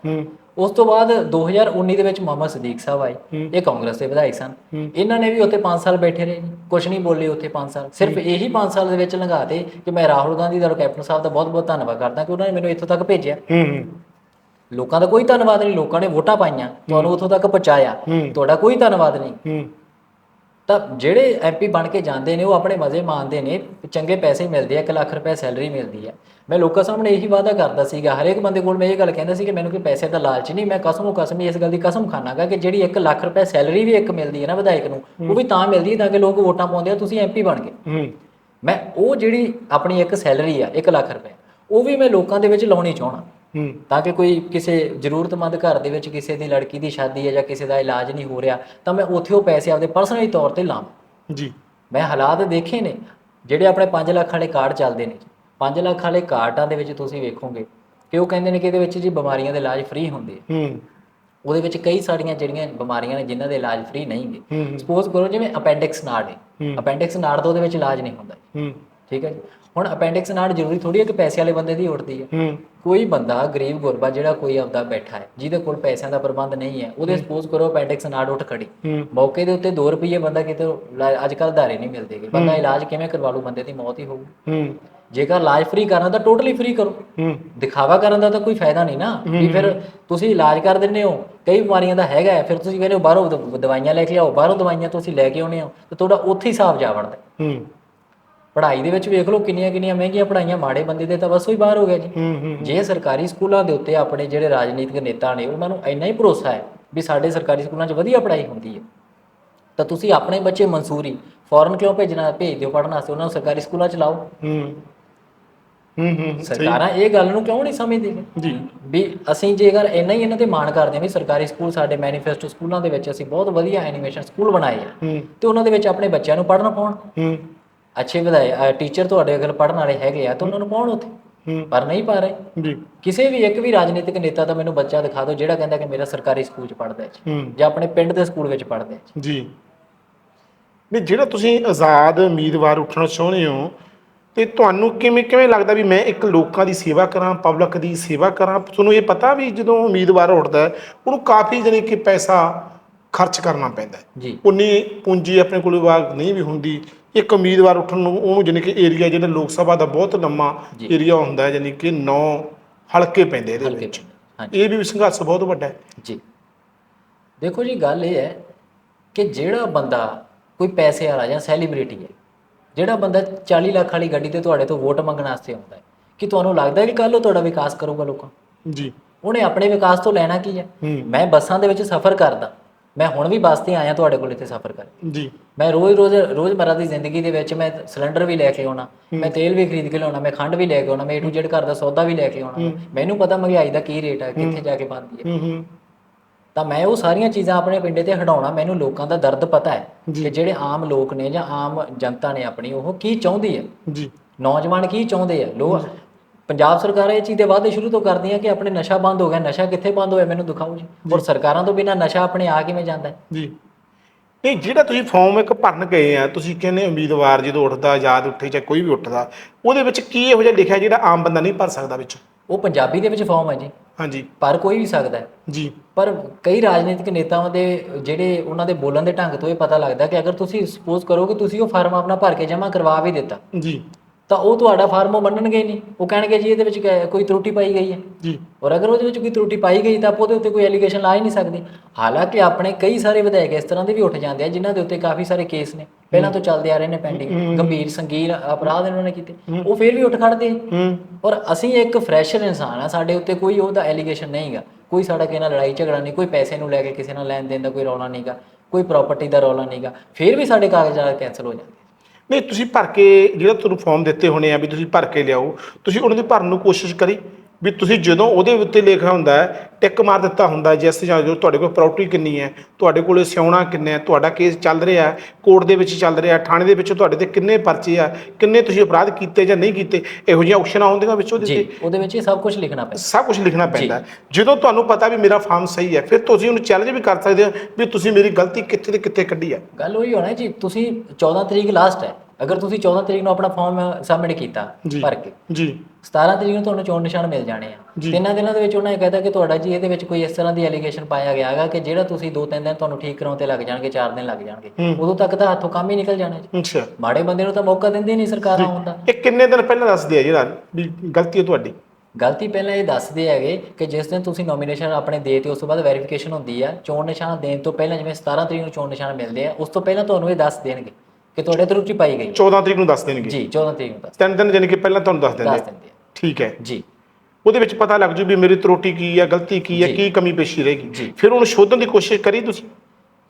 ਉਸ ਤੋਂ ਬਾਅਦ 2019 ਦੇ ਵਿੱਚ ਮੁਹੰਮਦ ਸਦੀਕ ਸਾਹਿਬ ਆਏ। ਇਹ ਕਾਂਗਰਸ ਦੇ ਵਿਧਾਇਕ ਸਨ। ਇਹਨਾਂ ਨੇ ਵੀ ਉੱਥੇ 5 ਸਾਲ ਬੈਠੇ ਰਹੇ। ਕੁਝ ਨਹੀਂ ਬੋਲੇ ਉੱਥੇ 5 ਸਾਲ। ਸਿਰਫ ਇਹੀ 5 ਸਾਲ ਦੇ ਵਿੱਚ ਲੰਘਾਤੇ ਕਿ ਮੈਂ ਰਾਹੁਲ ਗਾਂਧੀ ਦਾ ਕੈਪਟਨ ਸਾਹਿਬ ਦਾ ਬਹੁਤ ਬਹੁਤ ਧੰਨਵਾਦ ਕਰਦਾ ਕਿ ਉਹਨਾਂ ਨੇ ਮੈਨੂੰ ਇੱਥੋਂ ਤੱਕ ਭੇਜਿਆ। ਲੋਕਾਂ ਦਾ ਕੋਈ ਧੰਨਵਾਦ ਨਹੀਂ ਲੋਕਾਂ ਨੇ ਵੋਟਾਂ ਪਾਈਆਂ ਤੁਹਾਨੂੰ ਉੱਥੋਂ ਤੱਕ ਪਹੁੰਚਾਇਆ। ਤੁਹਾਡਾ ਕੋਈ ਧੰਨਵਾਦ ਨਹੀਂ। ਤਾਂ ਜਿਹੜੇ ਐਮਪੀ ਬਣ ਕੇ ਜਾਂਦੇ ਨੇ ਉਹ ਆਪਣੇ ਮਜ਼ੇ ਮਾਣਦੇ ਨੇ ਚੰਗੇ ਪੈਸੇ ਮਿਲਦੇ ਆ 1 ਲੱਖ ਰੁਪਏ ਸੈਲਰੀ ਮਿਲਦੀ ਆ। ਮੈਂ ਲੋਕਾਂ ਸਾਹਮਣੇ ਇਹੀ ਵਾਅਦਾ ਕਰਦਾ ਸੀਗਾ ਹਰੇਕ ਬੰਦੇ ਕੋਲ ਮੈਂ ਇਹ ਗੱਲ ਕਹਿੰਦਾ ਸੀ ਕਿ ਮੈਨੂੰ ਕੋਈ ਪੈਸੇ ਦਾ ਲਾਲਚ ਨਹੀਂ ਮੈਂ ਕਸਮੋ ਕਸਮੀ ਇਸ ਗੱਲ ਦੀ ਕਸਮ ਖਾਣਾਗਾ ਕਿ ਜਿਹੜੀ 1 ਲੱਖ ਰੁਪਏ ਸੈਲਰੀ ਵੀ ਇੱਕ ਮਿਲਦੀ ਹੈ ਨਾ ਵਿਧਾਇਕ ਨੂੰ ਉਹ ਵੀ ਤਾਂ ਮਿਲਦੀ ਹੈ ਤਾਂ ਕਿ ਲੋਕ ਵੋਟਾਂ ਪਾਉਂਦੇ ਆ ਤੁਸੀਂ ਐਮਪੀ ਬਣ ਗਏ। ਮੈਂ ਉਹ ਜਿਹੜੀ ਆਪਣੀ ਇੱਕ ਸੈਲਰੀ ਆ 1 ਲੱਖ ਰੁਪਏ ਉਹ ਵੀ ਮੈਂ ਲੋਕਾਂ ਦੇ ਵਿੱਚ ਲਾਉਣੀ ਚਾਹਣਾ ਤਾਂ ਕਿ ਕੋਈ ਕਿਸੇ ਜ਼ਰੂਰਤਮੰਦ ਘਰ ਦੇ ਵਿੱਚ ਕਿਸੇ ਦੀ ਲੜਕੀ ਦੀ ਸ਼ਾਦੀ ਹੈ ਜਾਂ ਕਿਸੇ ਦਾ ਇਲਾਜ ਨਹੀਂ ਹੋ ਰਿਹਾ ਤਾਂ ਮੈਂ ਉੱਥੇ ਉਹ ਪੈਸੇ ਆਪਦੇ ਪਰਸਨਲੀ ਤੌਰ ਤੇ ਲਾਵਾਂ। ਜੀ। ਮੈਂ ਹਾਲਾਤ ਦੇਖੇ ਨੇ ਜਿਹੜੇ ਆਪਣੇ 5 ਲੱਖ ਵਾਲੇ ਕਾਰਡ ਚੱਲਦੇ ਨੇ 5 ਲੱਖ ਵਾਲੇ ਕਾਰਡਾਂ ਦੇ ਵਿੱਚ ਤੁਸੀਂ ਵੇਖੋਗੇ ਕਿ ਉਹ ਕਹਿੰਦੇ ਨੇ ਕਿ ਇਹਦੇ ਵਿੱਚ ਜੀ ਬਿਮਾਰੀਆਂ ਦੇ ਇਲਾਜ ਫ੍ਰੀ ਹੁੰਦੇ ਆ। ਹੂੰ। ਉਹਦੇ ਵਿੱਚ ਕਈ ਸਾਰੀਆਂ ਜਿਹੜੀਆਂ ਬਿਮਾਰੀਆਂ ਨੇ ਜਿਨ੍ਹਾਂ ਦੇ ਇਲਾਜ ਫ੍ਰੀ ਨਹੀਂ ਗੇ। ਹੂੰ। ਸਪੋਜ਼ ਕਰੋ ਜਿਵੇਂ ਅਪੈਂਡਿਕਸ ਨਾੜ ਹੈ। ਅਪੈਂਡਿਕਸ ਨਾੜ ਦਾ ਉਹਦੇ ਵਿੱਚ ਇਲਾਜ ਨਹੀਂ ਹੁੰਦਾ। ਹੂੰ। ਠੀਕ ਹੈ ਜੀ? ਹੁਣ ਅਪੈਂਡਿਕਸ ਨਾਲ ਜ਼ਰੂਰੀ ਥੋੜੀ ਹੈ ਕਿ ਪੈਸੇ ਵਾਲੇ ਬੰਦੇ ਦੀ ਉੱਠਦੀ ਹੈ। ਕੋਈ ਬੰਦਾ ਗਰੀਬ ਗੁਰਬਾ ਜਿਹੜਾ ਕੋਈ ਆਪਦਾ ਬੈਠਾ ਹੈ ਜਿਹਦੇ ਕੋਲ ਪੈਸਿਆਂ ਦਾ ਪ੍ਰਬੰਧ ਨਹੀਂ ਹੈ ਉਹਦੇ ਸਪੋਜ਼ ਕਰੋ ਅਪੈਂਡਿਕਸ ਨਾੜ ਉੱਠ ਖੜੀ। ਮੌਕੇ ਦੇ ਉੱਤੇ 2 ਰੁਪਏ ਬੰਦਾ ਕਿਤੇ ਅੱਜ ਕੱਲ ਧਾਰੇ ਨਹੀਂ ਮਿਲਦੇਗੇ ਬੰਦਾ ਇਲਾਜ ਕਿਵੇਂ ਕਰਵਾ ਲੂ ਬੰਦੇ ਦੀ ਮੌਤ ਹੀ ਹੋਊ ਹੂੰ। ਜੇਕਰ ਇਲਾਜ ਫ੍ਰੀ ਕਰਨਾ ਤਾਂ ਟੋਟਲੀ ਫ੍ਰੀ ਕਰੋ। ਹੂੰ। ਦਿਖਾਵਾ ਕਰਨ ਦਾ ਤਾਂ ਕੋਈ ਫਾਇਦਾ ਨਹੀਂ ਨਾ। ਵੀ ਫਿਰ ਤੁਸੀਂ ਇਲਾਜ ਕਰ ਦਿੰਦੇ ਹੋ ਕਈ ਬਿਮਾਰੀਆਂ ਦਾ ਹੈਗਾ ਫਿਰ ਤੁਸੀਂ ਕਹਿੰਦੇ ਹੋ ਬਾਹਰੋਂ ਦਵਾਈਆਂ ਲੈ ਕੇ ਆਓ ਬਾਹਰੋਂ ਦਵਾਈਆਂ ਤੁਸੀਂ ਲੈ ਕੇ ਆਉਣੇ ਹੋ। ਤੇ ਤੁਹਾਡਾ ਉੱਥੇ ਹੀ ਹਿਸਾਬ ਜਾ ਹੂੰ। ਪੜ੍ਹਾਈ ਦੇ ਵਿੱਚ ਵੇਖ ਲਓ ਕਿੰਨੀਆਂ ਕਿੰਨੀਆਂ ਮਹਿੰਗੀਆਂ ਪੜ੍ਹਾਈਆਂ ਮਾੜੇ ਬੰਦੇ ਦੇ ਤਾਂ ਬਸ ਹੀ ਬਾਹਰ ਹੋ ਗਿਆ ਜੀ ਜੇ ਸਰਕਾਰੀ ਸਕੂਲਾਂ ਦੇ ਉੱਤੇ ਆਪਣੇ ਜਿਹੜੇ ਰਾਜਨੀਤਿਕ ਨੇਤਾ ਨੇ ਉਹਨਾਂ ਨੂੰ ਇੰਨਾ ਹੀ ਭਰੋਸਾ ਹੈ ਵੀ ਸਾਡੇ ਸਰਕਾਰੀ ਸਕੂਲਾਂ 'ਚ ਵਧੀਆ ਪੜ੍ਹਾਈ ਹੁੰਦੀ ਹੈ। ਤਾਂ ਤੁਸੀਂ ਆਪਣੇ ਬੱਚੇ ਮਨਸੂਰੀ ਫੋਰਨ ਕਿਉਂ ਭੇਜਣਾ ਭੇਜ ਦਿਓ ਪੜ੍ਹਨ ਵਾਸਤੇ ਉਹਨਾਂ ਨੂੰ ਸਰਕਾਰੀ ਸਕੂਲਾਂ 'ਚ ਲਾਓ। ਹੂੰ ਹੂੰ ਸਰਕਾਰਾਂ ਇਹ ਗੱਲ ਨੂੰ ਕਿਉਂ ਨਹੀਂ ਸਮਝਦੀਆਂ ਜੀ। ਵੀ ਅਸੀਂ ਜੇਕਰ ਇੰਨਾ ਹੀ ਇਹਨਾਂ ਤੇ ਮਾਣ ਕਰਦੇ ਹਾਂ ਵੀ ਸਰਕਾਰੀ ਸਕੂਲ ਸਾਡੇ ਮੈਨੀਫੈਸਟੋ ਸਕੂਲਾਂ ਦੇ ਵਿੱਚ ਅਸੀਂ ਬਹੁਤ ਵਧੀਆ ਐਨੀਮੇਸ਼ਨ ਸਕੂਲ ਬਣਾਏ ਆ ਤੇ ਉਹਨਾਂ ਦੇ ਵਿੱਚ ਆਪਣੇ ਬੱਚਿਆਂ ਨੂੰ ਪੜ੍ਹਨਾ ਪਾਉਣ। ਹੂੰ। ਅੱਛੇ ਵਿਧਾਇ ਟੀਚਰ ਤੁਹਾਡੇ ਅਗਰ ਪੜ੍ਹਨ ਵਾਲੇ ਹੈਗੇ ਆ ਤਾਂ ਉਹਨਾਂ ਨੂੰ ਪਾਉਣ ਉੱਥੇ। ਪਰ ਨਹੀਂ ਪਾ ਰਹੇ। ਜੀ। ਕਿਸੇ ਵੀ ਇੱਕ ਵੀ ਰਾਜਨੀਤਿਕ ਨੇਤਾ ਤਾਂ ਮੈਨੂੰ ਬੱਚਾ ਦਿਖਾ ਦਿਓ ਜਿਹੜਾ ਕਹਿੰਦਾ ਕਿ ਮੇਰਾ ਸਰਕਾਰੀ ਸਕੂਲ 'ਚ ਪੜ੍ਹਦਾ ਹੈ ਜੀ ਆਪਣੇ ਪਿੰਡ ਦੇ ਸਕੂਲ ਵਿੱਚ ਪੜ੍ਹਦਾ ਹੈ ਜੀ। ਨਹੀਂ ਜਿਹੜਾ ਤੁਸੀਂ ਆਜ਼ਾਦ ਉਮੀਦਵਾਰ ਉੱਠਣਾ ਚਾਹੁੰਦੇ ਹੋ ਤੇ ਤੁਹਾਨੂੰ ਕਿਵੇਂ ਕਿਵੇਂ ਲੱਗਦਾ ਵੀ ਮੈਂ ਇੱਕ ਲੋਕਾਂ ਦੀ ਸੇਵਾ ਕਰਾਂ ਪਬਲਿਕ ਦੀ ਸੇਵਾ ਕਰਾਂ? ਤੁਹਾਨੂੰ ਇਹ ਪਤਾ ਵੀ ਜਦੋਂ ਉਮੀਦਵਾਰ ਉੱਠਦਾ ਉਹਨੂੰ ਕਾਫੀ ਜਾਣੀ ਕਿ ਪੈਸਾ ਖਰਚ ਕਰਨਾ ਪੈਂਦਾ ਜੀ। ਉਨੀ ਪੂੰਜੀ ਆਪਣੇ ਕੋਲ ਵਾਗ ਨਹੀਂ ਵੀ ਹੁੰਦੀ ਇੱਕ ਉਮੀਦਵਾਰ ਉੱਠਣ ਨੂੰ ਉਹਨੂੰ ਜਾਣੀ ਕਿ ਏਰੀਆ ਜਿਹੜਾ ਲੋਕ ਸਭਾ ਦਾ ਬਹੁਤ ਲੰਮਾ। ਏਰੀਆ ਹੁੰਦਾ ਹੈ ਜਾਣੀ ਕਿ 9 ਹਲਕੇ ਪੈਂਦੇ ਇਹਦੇ ਵਿੱਚ। ਇਹ ਵੀ ਸੰਘਰਸ਼ ਬਹੁਤ ਵੱਡਾ ਹੈ। ਜੀ। ਦੇਖੋ ਜੀ ਗੱਲ ਇਹ ਹੈ ਕਿ ਜਿਹੜਾ ਬੰਦਾ ਕੋਈ ਪੈਸੇ ਵਾਲਾ ਜਾਂ ਸੈਲੀਬ੍ਰਿਟੀ ਹੈ ਜਿਹੜਾ ਬੰਦਾ 40 ਲੱਖ ਵਾਲੀ ਗੱਡੀ ਤੇ ਤੁਹਾਡੇ ਤੋਂ ਵੋਟ ਮੰਗਣ ਵਾਸਤੇ ਆਉਂਦਾ ਹੈ ਕਿ ਤੁਹਾਨੂੰ ਲੱਗਦਾ ਹੈ ਕਿ ਕੱਲ ਉਹ ਤੁਹਾਡਾ ਵਿਕਾਸ ਕਰੂਗਾ ਲੋਕਾਂ? ਜੀ। ਉਹਨੇ ਆਪਣੇ ਵਿਕਾਸ ਤੋਂ ਲੈਣਾ ਕੀ ਹੂੰ। ਮੈਂ ਬੱਸਾਂ ਦੇ ਵਿੱਚ ਸਫ਼ਰ ਕਰਦਾ ਮੈਂ ਹੁਣ ਵੀ ਬੱਸ ਤੇ ਆਇਆ ਤੁਹਾਡੇ ਕੋਲ ਇੱਥੇ ਸਫ਼ਰ ਕਰ ਜੀ। ਮੈਂ ਰੋਜ਼ ਰੋਜ਼ ਰੋਜ਼ਮਰਰਾ ਦੀ ਜ਼ਿੰਦਗੀ ਦੇ ਵਿੱਚ ਮੈਂ ਸਿਲੰਡਰ ਵੀ ਲੈ ਕੇ ਆਉਣਾ ਮੈਂ ਤੇਲ ਵੀ ਖਰੀਦ ਕੇ ਲਿਆਉਣਾ ਮੈਂ ਖੰਡ ਵੀ ਲੈ ਕੇ ਆਉਣਾ ਮੈਂ ਟੂ ਜ਼ੈਡ ਘਰ ਦਾ ਸੌਦਾ ਵੀ ਲੈ ਕੇ ਆਉਣਾ। ਮੈਨੂੰ ਪਤਾ ਮਹਿੰਗਾਈ ਦਾ ਕੀ ਰੇਟ ਹੈ। ਕਿੱਥੇ ਜਾ ਕੇ ਬਣਦੀ ਹੂੰ ਤਾਂ ਮੈਂ ਉਹ ਸਾਰੀਆਂ ਚੀਜ਼ਾਂ ਆਪਣੇ ਪਿੰਡੇ ਤੇ ਹਟਾਉਣਾ ਮੈਨੂੰ ਲੋਕਾਂ ਦਾ ਦਰਦ ਪਤਾ ਹੈ ਕਿ ਜਿਹੜੇ ਆਮ ਲੋਕ ਨੇ ਜਾਂ ਆਮ ਜਨਤਾ ਨੇ ਆਪਣੀ ਉਹ ਕੀ ਚਾਹੁੰਦੀ ਹੈ? ਜੀ। ਨੌਜਵਾਨ ਕੀ ਚਾਹੁੰਦੇ ਆ? ਲੋਕ ਪੰਜਾਬ ਸਰਕਾਰ ਇਹ ਚੀਜ਼ ਦੇ ਵਾਅਦੇ ਸ਼ੁਰੂ ਤੋਂ ਕਰਦੀਆਂ ਕਿ ਆਪਣੇ ਨਸ਼ਾ ਬੰਦ ਹੋ ਗਿਆ ਨਸ਼ਾ ਕਿੱਥੇ ਬੰਦ ਹੋਇਆ ਮੈਨੂੰ ਦਿਖਾਓ ਜੀ। ਔਰ ਸਰਕਾਰਾਂ ਤੋਂ ਬਿਨਾਂ ਨਸ਼ਾ ਆਪਣੇ ਆ ਕਿਵੇਂ ਜਾਂਦਾ? ਹੈ ਜੀ। ਨਹੀਂ ਜਿਹੜਾ ਤੁਸੀਂ ਫਾਰਮ ਇੱਕ ਭਰਨ ਗਏ ਆ ਤੁਸੀਂ ਕਹਿੰਦੇ ਉਮੀਦਵਾਰ ਜਦੋਂ ਉੱਠਦਾ ਆਜ਼ਾਦ ਉੱਠੇ ਚਾਹੇ ਕੋਈ ਵੀ ਉੱਠਦਾ ਉਹਦੇ ਵਿੱਚ ਕੀ ਇਹੋ ਜਿਹਾ ਲਿਖਿਆ ਜਿਹੜਾ ਆਮ ਬੰਦਾ ਨਹੀਂ ਭਰ ਸਕਦਾ ਵਿੱਚ? ਉਹ ਪੰਜਾਬੀ ਦੇ ਵਿੱਚ ਫਾਰਮ ਹੈ ਜੀ। ਹਾਂਜੀ। ਪਰ ਕੋਈ ਵੀ ਸਕਦਾ ਹੈ। ਜੀ। ਪਰ ਕਈ ਰਾਜਨੀਤਿਕ ਨੇਤਾਵਾਂ ਦੇ ਜਿਹੜੇ ਉਹਨਾਂ ਦੇ ਬੋਲਣ ਦੇ ਢੰਗ ਤੋਂ ਇਹ ਪਤਾ ਲੱਗਦਾ ਕਿ ਅਗਰ ਤੁਸੀਂ ਸਪੋਜ਼ ਕਰੋ ਕਿ ਤੁਸੀਂ ਉਹ ਫਾਰਮ ਆਪਣਾ ਭਰ ਕੇ ਜਮ੍ਹਾਂ ਕਰਵਾ ਵੀ ਦਿੱਤਾ। ਜੀ। ਤਾਂ ਉਹ ਤੁਹਾਡਾ ਫਾਰਮ ਉਹ ਮੰਨਣਗੇ ਨਹੀਂ। ਉਹ ਕਹਿਣਗੇ ਜੀ ਇਹਦੇ ਵਿੱਚ ਕੋਈ ਤਰੁੱਟੀ ਪਾਈ ਗਈ ਹੈ। ਜੀ। ਔਰ ਅਗਰ ਉਹਦੇ ਵਿੱਚ ਕੋਈ ਤਰੁੱਟੀ ਪਾਈ ਗਈ ਤਾਂ ਆਪਾਂ ਉਹਦੇ ਉੱਤੇ ਕੋਈ ਐਲੀਗੇਸ਼ਨ ਲਾ ਹੀ ਨਹੀਂ ਸਕਦੇ। ਹਾਲਾਂਕਿ ਆਪਣੇ ਕਈ ਸਾਰੇ ਵਿਧਾਇਕ ਇਸ ਤਰ੍ਹਾਂ ਦੇ ਵੀ ਉੱਠ ਜਾਂਦੇ ਆ ਜਿਨ੍ਹਾਂ ਦੇ ਉੱਤੇ ਕਾਫੀ ਸਾਰੇ ਕੇਸ ਨੇ। ਪਹਿਲਾਂ ਤੋਂ ਚੱਲਦੇ ਆ ਰਹੇ ਨੇ ਪੈਂਡਿੰਗ ਗੰਭੀਰ ਸੰਗੀਨ ਅਪਰਾਧ ਇਹਨਾਂ ਨੇ ਕੀਤੇ। ਉਹ ਫਿਰ ਵੀ ਉੱਠ ਖੜਦੇ ਔਰ ਅਸੀਂ ਇੱਕ ਫਰੈਸ਼ਰ ਇਨਸਾਨ ਆ ਸਾਡੇ ਉੱਤੇ ਕੋਈ ਉਹਦਾ ਐਲੀਗੇਸ਼ਨ ਨਹੀਂਗਾ ਕੋਈ ਸਾਡਾ ਕਿਸੇ ਨਾਲ ਲੜਾਈ ਝਗੜਾ ਨਹੀਂ ਕੋਈ ਪੈਸੇ ਨੂੰ ਲੈ ਕੇ ਕਿਸੇ ਨਾਲ ਲੈਣ ਦੇਣ ਦਾ ਕੋਈ ਰੌਲਾ ਨਹੀਂਗਾ ਕੋਈ ਪ੍ਰਾਪਰਟੀ ਦਾ ਰੌਲਾ ਨਹੀਂਗਾ ਫਿਰ ਵੀ ਸਾਡੇ ਕਾਗਜ਼ਾਤ ਕੈਨਸਲ ਹੋ ਜਾਂਦੇ ਨਹੀਂ, ਤੁਸੀਂ ਭਰ ਕੇ ਜਿਹੜਾ ਤੁਹਾਨੂੰ ਫਾਰਮ ਦਿੱਤੇ ਹੋਣੇ ਆ ਵੀ ਤੁਸੀਂ ਭਰ ਕੇ ਲਿਆਓ, ਤੁਸੀਂ ਉਹਨਾਂ ਦੀ ਭਰਨ ਨੂੰ ਕੋਸ਼ਿਸ਼ ਕਰੀ। ਵੀ ਤੁਸੀਂ ਜਦੋਂ ਉਹਦੇ ਉੱਤੇ ਲਿਖਿਆ ਹੁੰਦਾ ਹੈ ਟਿਕ ਮਾਰ ਦਿੱਤਾ ਹੁੰਦਾ ਜਿਸ ਜਾਂ ਜੋ ਤੁਹਾਡੇ ਕੋਲ ਪ੍ਰਾਪਰਟੀ ਕਿੰਨੀ ਹੈ ਤੁਹਾਡੇ ਕੋਲ ਸਿਉਣਾ ਕਿੰਨਾ ਹੈ ਤੁਹਾਡਾ ਕੇਸ ਚੱਲ ਰਿਹਾ ਹੈ ਕੋਰਟ ਦੇ ਵਿੱਚ ਚੱਲ ਰਿਹਾ ਥਾਣੇ ਦੇ ਵਿੱਚ ਤੁਹਾਡੇ ਤੇ ਕਿੰਨੇ ਪਰਚੇ ਆ ਕਿੰਨੇ ਤੁਸੀਂ ਅਪਰਾਧ ਕੀਤੇ ਜਾਂ ਨਹੀਂ ਕੀਤੇ ਇਹੋ ਜਿਹੀਆਂ ਆਪਸ਼ਨਾਂ ਆਉਂਦੀਆਂ ਵਿੱਚ ਉਹਦੇ ਤੇ? ਉਹਦੇ ਵਿੱਚ ਇਹ ਸਭ ਕੁਝ ਲਿਖਣਾ ਪੈਂਦਾ। ਸਭ ਕੁਝ ਲਿਖਣਾ ਪੈਂਦਾ। ਜਦੋਂ ਤੁਹਾਨੂੰ ਪਤਾ ਵੀ ਮੇਰਾ ਫਾਰਮ ਸਹੀ ਹੈ ਫਿਰ ਤੁਸੀਂ ਉਹਨੂੰ ਚੈਲੰਜ ਵੀ ਕਰ ਸਕਦੇ ਹੋ ਵੀ ਤੁਸੀਂ ਮੇਰੀ ਗਲਤੀ ਕਿੱਥੇ ਤੇ ਕਿੱਥੇ ਕੱਢੀ ਹੈ। ਗੱਲ ਉਹੀ ਹੋਣਾ ਜੀ ਤੁਸੀਂ 14 ਤਰੀਕ ਲਾਸਟ ਹੈ ਅਗਰ ਤੁਸੀਂ 14 ਤਰੀਕ ਨੂੰ ਆਪਣਾ ਫਾਰਮ ਸਬਮਿਟ ਕੀਤਾ। ਭਰ ਕੇ ਜੀ। 17 ਤਰੀਕ ਨੂੰ ਤੁਹਾਨੂੰ ਚੋਣ ਨਿਸ਼ਾਨ ਮਿਲ ਜਾਣੇ ਆ। ਤਿੰਨਾਂ ਦਿਨਾਂ ਦੇ ਵਿੱਚ ਉਹਨਾਂ ਨੇ ਕਹਿਤਾ ਕਿ ਤੁਹਾਡਾ ਜੀ ਇਹਦੇ ਵਿੱਚ ਕੋਈ ਇਸ ਤਰ੍ਹਾਂ ਦੀ ਐਲੀਗੇਸ਼ਨ ਪਾਇਆ ਗਿਆ ਹੈਗਾ ਕਿ ਜਿਹੜਾ ਤੁਸੀਂ ਦੋ ਤਿੰਨ ਦਿਨ ਤੁਹਾਨੂੰ ਠੀਕ ਕਰਾਉਣ ਤੇ ਲੱਗ ਜਾਣਗੇ 4 ਦਿਨ ਲੱਗ ਜਾਣਗੇ। ਉਦੋਂ ਤੱਕ ਤਾਂ ਹੱਥੋਂ ਕੰਮ ਹੀ ਨਿਕਲ ਜਾਣਾ ਜੀ। ਅੱਛਾ। ਮਾੜੇ ਬੰਦੇ ਨੂੰ ਤਾਂ ਮੌਕਾ ਦਿੰਦੇ ਨਹੀਂ ਸਰਕਾਰਾਂ ਆਉਣ ਦਾ। ਇਹ ਕਿੰਨੇ ਦਿਨ ਪਹਿਲਾਂ ਦੱਸਦੇ ਆ ਜਿਹੜਾ ਵੀ ਗਲਤੀ ਹੈ ਤੁਹਾਡੀ? ਗਲਤੀ ਪਹਿਲਾਂ ਇਹ ਦੱਸਦੇ ਹੈਗੇ ਕਿ ਜਿਸ ਦਿਨ ਤੁਸੀਂ ਨੋਮੀਨੇਸ਼ਨ ਆਪਣੇ ਦੇ ਤੇ ਉਸ ਤੋਂ ਬਾਅਦ ਵੈਰੀਫਿਕੇਸ਼ਨ ਹੁੰਦੀ ਆ ਚੋਣ ਨਿਸ਼ਾਨ ਦੇਣ ਤੋਂ ਪਹਿਲਾਂ ਜਿਵੇਂ 17 ਤਰੀਕ ਨੂੰ ਚੋਣ ਨਿਸ਼ਾਨ ਮਿਲਦੇ ਆ ਉਸ ਤੋਂ ਪਹਿਲਾਂ ਤੁਹਾਨੂੰ ਇਹ ਦੱਸ ਦੇਣਗੇ। ਕਿ ਤੁਹਾਡੇ ਤੇ ਰੁਚੀ ਪਾਈ ਗਈ। 14 ਤਰੀਕ ਨੂੰ ਦੱਸ ਦੇਣਗੇ। ਜੀ 14 ਤਰੀਕ ਨੂੰ ਦੱਸ ਤਿੰਨ ਦਿਨ ਜਾਨੀ ਕਿ ਪਹਿਲਾਂ ਤੁਹਾਨੂੰ ਦੱਸ ਦੱਸ ਦਿੰਦੇ। ਦਿੰਦੇ ਆ। ਠੀਕ ਹੈ। ਜੀ। ਉਹਦੇ ਵਿੱਚ ਪਤਾ ਲੱਗ ਜੂ ਵੀ ਮੇਰੀ ਤਰੋਟੀ ਕੀ ਹੈ ਗਲਤੀ ਕੀ ਹੈ ਜੀ। ਕੀ ਕਮੀ ਪੇਸ਼ੀ ਰਹੇਗੀ ਜੀ। ਫਿਰ ਉਹਨੂੰ ਸ਼ੋਧਣ ਦੀ ਕੋਸ਼ਿਸ਼ ਕਰੀ ਤੁਸੀਂ?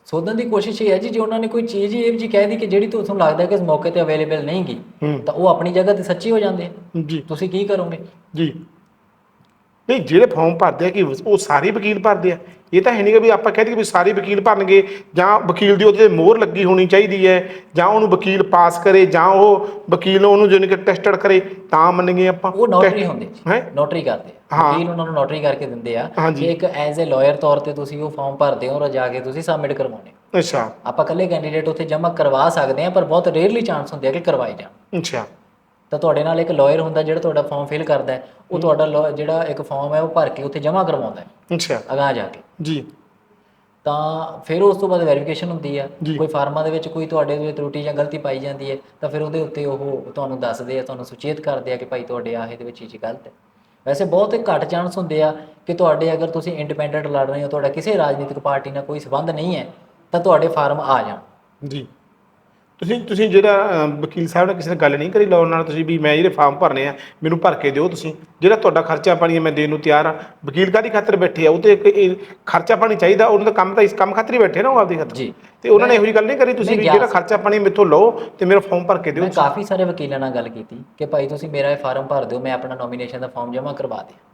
ਸੋਧਣ ਦੀ ਕੋਸ਼ਿਸ਼ ਇਹ ਹੈ ਜੀ ਜੇ ਉਹਨਾਂ ਨੇ ਕੋਈ ਚੀਜ਼ ਹੀ ਇਹ ਜੀ ਕਹਿ ਦੀ ਕਿ ਜਿਹੜੀ ਤੁਹਾਨੂੰ ਲੱਗਦਾ ਕਿ ਇਸ ਮੌਕੇ ਤੇ ਅਵੇਲੇਬਲ ਨਹੀਂ ਗੀ ਹੂੰ। ਤਾਂ ਉਹ ਆਪਣੀ ਜਗ੍ਹਾ ਤੇ ਸੱਚੀ ਹੋ ਜਾਂਦੇ ਆ। ਜੀ। ਤੁਸੀਂ ਕੀ ਕਰੋਗੇ? ਜੀ। ਨਹੀਂ ਜਿਹੜੇ ਫਾਰਮ ਭਰਦੇ ਆ ਕਿ ਉਹ ਸਾਰੇ ਵਕੀਲ ਭਰਦੇ ਆ। ਇਹ ਤਾਂ ਹੈ ਨਹੀਂ ਕਿ ਵੀ ਆਪਾਂ ਕਹਿ ਦਈਏ ਵੀ ਸਾਰੇ ਵਕੀਲ ਭਰਨਗੇ ਜਾਂ ਵਕੀਲ ਦੀ ਉਹਦੇ ਮੋਹਰ ਲੱਗੀ ਹੋਣੀ ਚਾਹੀਦੀ ਹੈ ਜਾਂ ਉਹਨੂੰ ਵਕੀਲ ਪਾਸ ਕਰੇ ਜਾਂ ਉਹ ਵਕੀਲ ਉਹਨੂੰ ਜਾਣੀ ਕਿ ਟੈਸਟਡ ਕਰੇ ਤਾਂ ਮੰਨਗੇ ਆਪਾਂ। ਉਹ ਨੋਟਰੀ ਹੁੰਦੇ। ਹੈ? ਨੋਟਰੀ ਕਰਦੇ। ਵਕੀਲ ਉਹਨਾਂ ਨੂੰ ਨੋਟਰੀ ਕਰਕੇ ਦਿੰਦੇ ਆ। ਕਿ ਇੱਕ ਐਜ਼ ਅ ਲਾਇਰ ਤੌਰ ਤੇ ਤੁਸੀਂ ਉਹ ਫਾਰਮ ਭਰਦੇ ਹੋ ਔਰ ਜਾ ਕੇ ਤੁਸੀਂ ਸਬਮਿਟ ਕਰਵਾਉਂਦੇ ਅੱਛਾ। ਆਪਾਂ ਇਕੱਲੇ ਕੈਂਡੀਡੇਟ ਉੱਥੇ ਜਮ੍ਹਾਂ ਕਰਵਾ ਸਕਦੇ ਆ ਪਰ ਬਹੁਤ ਰੇਅਰਲੀ ਚਾਂਸ ਹੁੰਦੇ ਆ ਕਿ ਕਰਵਾਏ ਜਾਣ। ਅੱਛਾ। ਤਾਂ ਤੁਹਾਡੇ ਨਾਲ ਇੱਕ ਲਾਇਰ ਹੁੰਦਾ ਜਿਹੜਾ ਤੁਹਾਡਾ ਫਾਰਮ ਫਿਲ ਕਰਦਾ ਉਹ ਤੁਹਾਡਾ ਜਿਹੜਾ ਇੱਕ ਫਾਰਮ ਹੈ ਉਹ ਭਰ ਕੇ ਉੱਥੇ ਜਮ੍ਹਾਂ ਕਰਵਾਉਂਦਾ ਅੱਛਾ। ਅਗਾਂਹ ਜਾ ਕੇ। ਜੀ। ਤਾਂ ਫਿਰ ਉਸ ਤੋਂ ਬਾਅਦ ਵੈਰੀਫਿਕੇਸ਼ਨ ਹੁੰਦੀ ਆ। ਕੋਈ ਫਾਰਮਾਂ ਦੇ ਵਿੱਚ ਕੋਈ ਤੁਹਾਡੇ ਦੇ ਤਰੁੱਟੀ ਜਾਂ ਗਲਤੀ ਪਾਈ ਜਾਂਦੀ ਹੈ ਤਾਂ ਫਿਰ ਉਹਦੇ ਉੱਤੇ ਉਹ ਤੁਹਾਨੂੰ ਦੱਸਦੇ ਆ ਤੁਹਾਨੂੰ ਸੁਚੇਤ ਕਰਦੇ ਆ ਕਿ ਭਾਈ ਤੁਹਾਡੇ ਆਹ ਇਹਦੇ ਵਿੱਚ ਇਹ ਚੀਜ਼ ਗਲਤ ਹੈ। ਵੈਸੇ ਬਹੁਤ ਹੀ ਘੱਟ ਚਾਂਸ ਹੁੰਦੇ ਆ ਕਿ ਤੁਹਾਡੇ ਅਗਰ ਤੁਸੀਂ ਇੰਡੀਪੈਂਡੈਂਟ ਲੜ ਰਹੇ ਹੋ ਤੁਹਾਡਾ ਕਿਸੇ ਰਾਜਨੀਤਿਕ ਪਾਰਟੀ ਨਾਲ ਕੋਈ ਸਬੰਧ ਨਹੀਂ ਹੈ ਤਾਂ ਤੁਹਾਡੇ ਫਾਰਮ ਆ ਜਾਣ। ਜੀ। ਤੁਸੀਂ ਤੁਸੀਂ ਜਿਹੜਾ ਵਕੀਲ ਸਾਹਿਬ ਨਾਲ ਕਿਸੇ ਨਾਲ ਗੱਲ ਨਹੀਂ ਕਰੀ ਲਾਉਣ ਨਾਲ ਤੁਸੀਂ ਵੀ ਮੈਂ ਜਿਹੜੇ ਫਾਰਮ ਭਰਨੇ ਆ ਮੈਨੂੰ ਭਰ ਕੇ ਦਿਓ ਤੁਸੀਂ। ਜਿਹੜਾ ਤੁਹਾਡਾ ਖਰਚਾ ਪਾਣੀ ਹੈ ਮੈਂ ਦੇਣ ਨੂੰ ਤਿਆਰ ਆ। ਵਕੀਲ ਕਾਦੀ ਖਾਤਰ ਬੈਠੇ ਆ? ਉਹ ਤੇ ਇੱਕ ਇਹ ਖਰਚਾ ਪਾਣੀ ਚਾਹੀਦਾ ਉਹਨਾਂ ਦਾ ਕੰਮ ਤਾਂ ਇਸ ਕੰਮ ਖਾਤਰ ਹੀ ਬੈਠੇ ਨਾ ਉਹ ਆਪਦੀ ਖਾਤਰ। ਜੀ। ਤੇ ਉਹਨਾਂ ਨੇ ਇਹੋ ਜਿਹੀ ਗੱਲ ਨਹੀਂ ਕਰੀ ਤੁਸੀਂ ਨਹੀਂ, ਵੀ ਗਿਆ ਜਿਹੜਾ ਸੀ। ਖਰਚਾ ਪਾਣੀ ਮੇਥੋਂ ਲਓ ਤੇ ਮੇਰਾ ਫਾਰਮ ਭਰ ਕੇ ਦਿਓ ਮੈਂ ਕਾਫੀ ਸਾਰੇ ਵਕੀਲਾਂ ਨਾਲ ਗੱਲ ਕੀਤੀ ਕਿ ਭਾਈ ਤੁਸੀਂ ਮੇਰਾ ਇਹ ਫਾਰਮ ਭਰ ਦਿਓ ਮੈਂ ਆਪਣਾ ਨੋਮੀਨੇਸ਼ਨ ਦਾ ਫਾਰਮ ਜਮ੍ਹਾਂ ਕਰਵਾ ਦਿਆਂ।